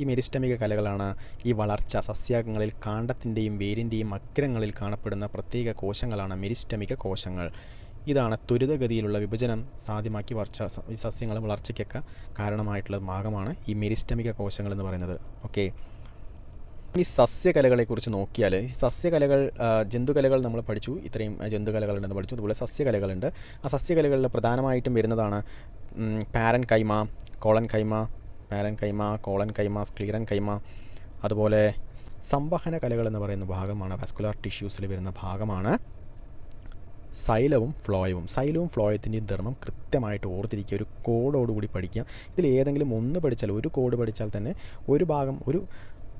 ഈ മെരിസ്റ്റമിക കലകളാണ് ഈ വളർച്ച സസ്യാംഗങ്ങളിൽ കാണ്ടത്തിന്റെയും വേരിന്റെയും അഗ്രങ്ങളിൽ കാണപ്പെടുന്ന പ്രത്യേക കോശങ്ങളാണ് മെരിസ്റ്റമിക കോശങ്ങൾ. ഇതാണ് ത്വരിതഗതിയിലുള്ള വിഭജനം സാധ്യമാക്കി വളർച്ച ഈ സസ്യങ്ങൾ വളർച്ചയ്ക്കൊക്കെ കാരണമായിട്ടുള്ള ഭാഗമാണ് ഈ മെരിസ്റ്റമിക കോശങ്ങൾ എന്ന് പറയുന്നത്. ഓക്കെ. ഇനി സസ്യകലകളെക്കുറിച്ച് നോക്കിയാൽ ഈ സസ്യകലകൾ ജന്തുകലകൾ നമ്മൾ പഠിച്ചു. ഇത്രയും ജന്തുകലകളുണ്ടെന്ന് പഠിച്ചു. അതുപോലെ സസ്യകലകളുണ്ട്. ആ സസ്യകലകളിൽ പ്രധാനമായിട്ടും വരുന്നതാണ് പാരൻ കൈമ കോളൻ കൈമ പാരൻ കൈമ കോളൻ കൈമ സ്ക്ലീറൻ കൈമ. അതുപോലെ സംവഹന കലകൾ എന്ന് പറയുന്ന ഭാഗമാണ് വാസ്കുലാർ ടിഷ്യൂസിൽ വരുന്ന ഭാഗമാണ്. സൈലവും ഫ്ലോയവും. സൈലവും ഫ്ലോയത്തിന്റെയും ധർമ്മം കൃത്യമായിട്ട് ഓർത്തിരിക്കുക. ഒരു കോഡോടുകൂടി പഠിക്കുക. ഇതിൽ ഏതെങ്കിലും ഒന്ന് പഠിച്ചാൽ ഒരു കോഡ് പഠിച്ചാൽ തന്നെ ഒരു ഭാഗം ഒരു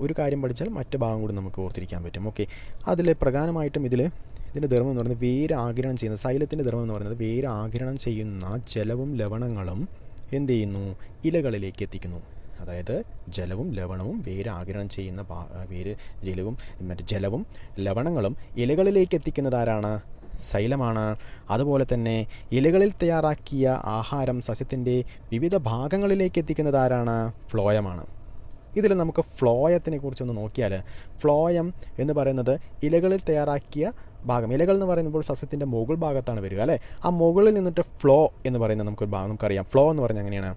ഒരു കാര്യം പഠിച്ചാൽ മറ്റു ഭാഗം കൂടി നമുക്ക് ഓർത്തിരിക്കാൻ പറ്റും. ഓക്കെ അതിൽ പ്രധാനമായിട്ടും ഇതിൽ ഇതിന്റെ ധർമ്മം എന്ന് പറയുന്നത് ആഗിരണം ചെയ്യുന്ന സൈലത്തിന്റെ ധർമ്മം എന്ന് പറയുന്നത് ആഗിരണം ചെയ്യുന്ന ജലവും ലവണങ്ങളും എന്ത് ചെയ്യുന്നു? ഇലകളിലേക്ക് എത്തിക്കുന്നു. അതായത് ജലവും ലവണവും വേര് ആഗിരണം ചെയ്യുന്ന വേര് ജലവും മറ്റേ ജലവും ലവണങ്ങളും ഇലകളിലേക്ക് എത്തിക്കുന്നത് ആരാണ്? ശൈലമാണ്. അതുപോലെ തന്നെ ഇലകളിൽ തയ്യാറാക്കിയ ആഹാരം സസ്യത്തിന്റെ വിവിധ ഭാഗങ്ങളിലേക്ക് എത്തിക്കുന്നത് ആരാണ്? ഫ്ലോയമാണ്. ഇതിൽ നമുക്ക് ഫ്ലോയത്തിനെ കുറിച്ചൊന്ന് നോക്കിയാൽ ഫ്ലോയം എന്ന് പറയുന്നത് ഇലകളിൽ തയ്യാറാക്കിയ ഭാഗം. ഇലകൾ എന്ന് പറയുമ്പോൾ സസ്യത്തിന്റെ മുകൾ ഭാഗത്താണ് വരിക അല്ലേ? ആ മുകളിൽ നിന്നിട്ട് ഫ്ലോ എന്ന് പറയുന്നത് നമുക്കൊരു ഭാഗം നമുക്കറിയാം. ഫ്ലോ എന്ന് പറഞ്ഞാൽ എങ്ങനെയാണ്?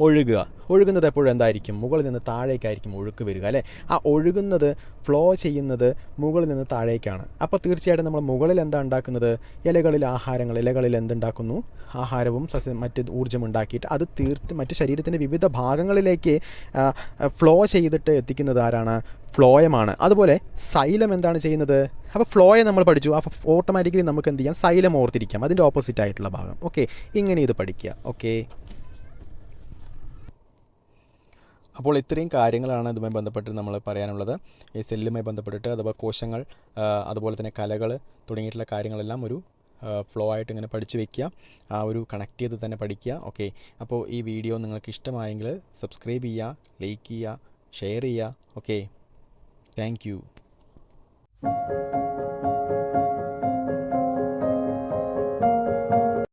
ഒഴുകുക. ഒഴുകുന്നത് എപ്പോഴും എന്തായിരിക്കും? മുകളിൽ നിന്ന് താഴേക്കായിരിക്കും ഒഴുക്ക് വരിക അല്ലേ? ആ ഒഴുകുന്നത് ഫ്ലോ ചെയ്യുന്നത് മുകളിൽ നിന്ന് താഴേക്കാണ്. അപ്പോൾ തീർച്ചയായിട്ടും നമ്മൾ മുകളിൽ എന്താ ഉണ്ടാക്കുന്നത്? ഇലകളിൽ ആഹാരങ്ങൾ ഇലകളിൽ എന്തുണ്ടാക്കുന്നു? ആഹാരവും സസ്യ മറ്റ് ഊർജം ഉണ്ടാക്കിയിട്ട് അത് തീർത്ത് മറ്റ് ശരീരത്തിന്റെ വിവിധ ഭാഗങ്ങളിലേക്ക് ഫ്ലോ ചെയ്തിട്ട് എത്തിക്കുന്നത് ആരാണ്? ഫ്ലോയമാണ്. അതുപോലെ സൈലം എന്താണ് ചെയ്യുന്നത്? അപ്പോൾ ഫ്ലോയെ നമ്മൾ പഠിച്ചു. അപ്പോൾ ഓട്ടോമാറ്റിക്കലി നമുക്ക് എന്ത് ചെയ്യാം? സൈലം ഓർത്തിരിക്കാം. അതിന്റെ ഓപ്പോസിറ്റ് ആയിട്ടുള്ള ഭാഗം. ഓക്കെ ഇങ്ങനെ ഇത് പഠിക്കുക. ഓക്കെ അപ്പോൾ ഇത്രയും കാര്യങ്ങളാണ് ഇതുമായി ബന്ധപ്പെട്ട് നമ്മൾ പറയാനുള്ളത്. ഈ സെല്ലുമായി ബന്ധപ്പെട്ടിട്ട് അഥവാ കോശങ്ങൾ അതുപോലെ തന്നെ കലകൾ തുടങ്ങിയിട്ടുള്ള കാര്യങ്ങളെല്ലാം ഒരു ഫ്ലോ ആയിട്ട് ഇങ്ങനെ പഠിച്ചു വെക്കുക. ആ ഒരു കണക്ട് ചെയ്ത് തന്നെ പഠിക്കുക. ഓക്കെ അപ്പോൾ ഈ വീഡിയോ നിങ്ങൾക്ക് ഇഷ്ടമായെങ്കിൽ സബ്സ്ക്രൈബ് ചെയ്യുക ലൈക്ക് ചെയ്യുക ഷെയർ ചെയ്യുക. Okay thank you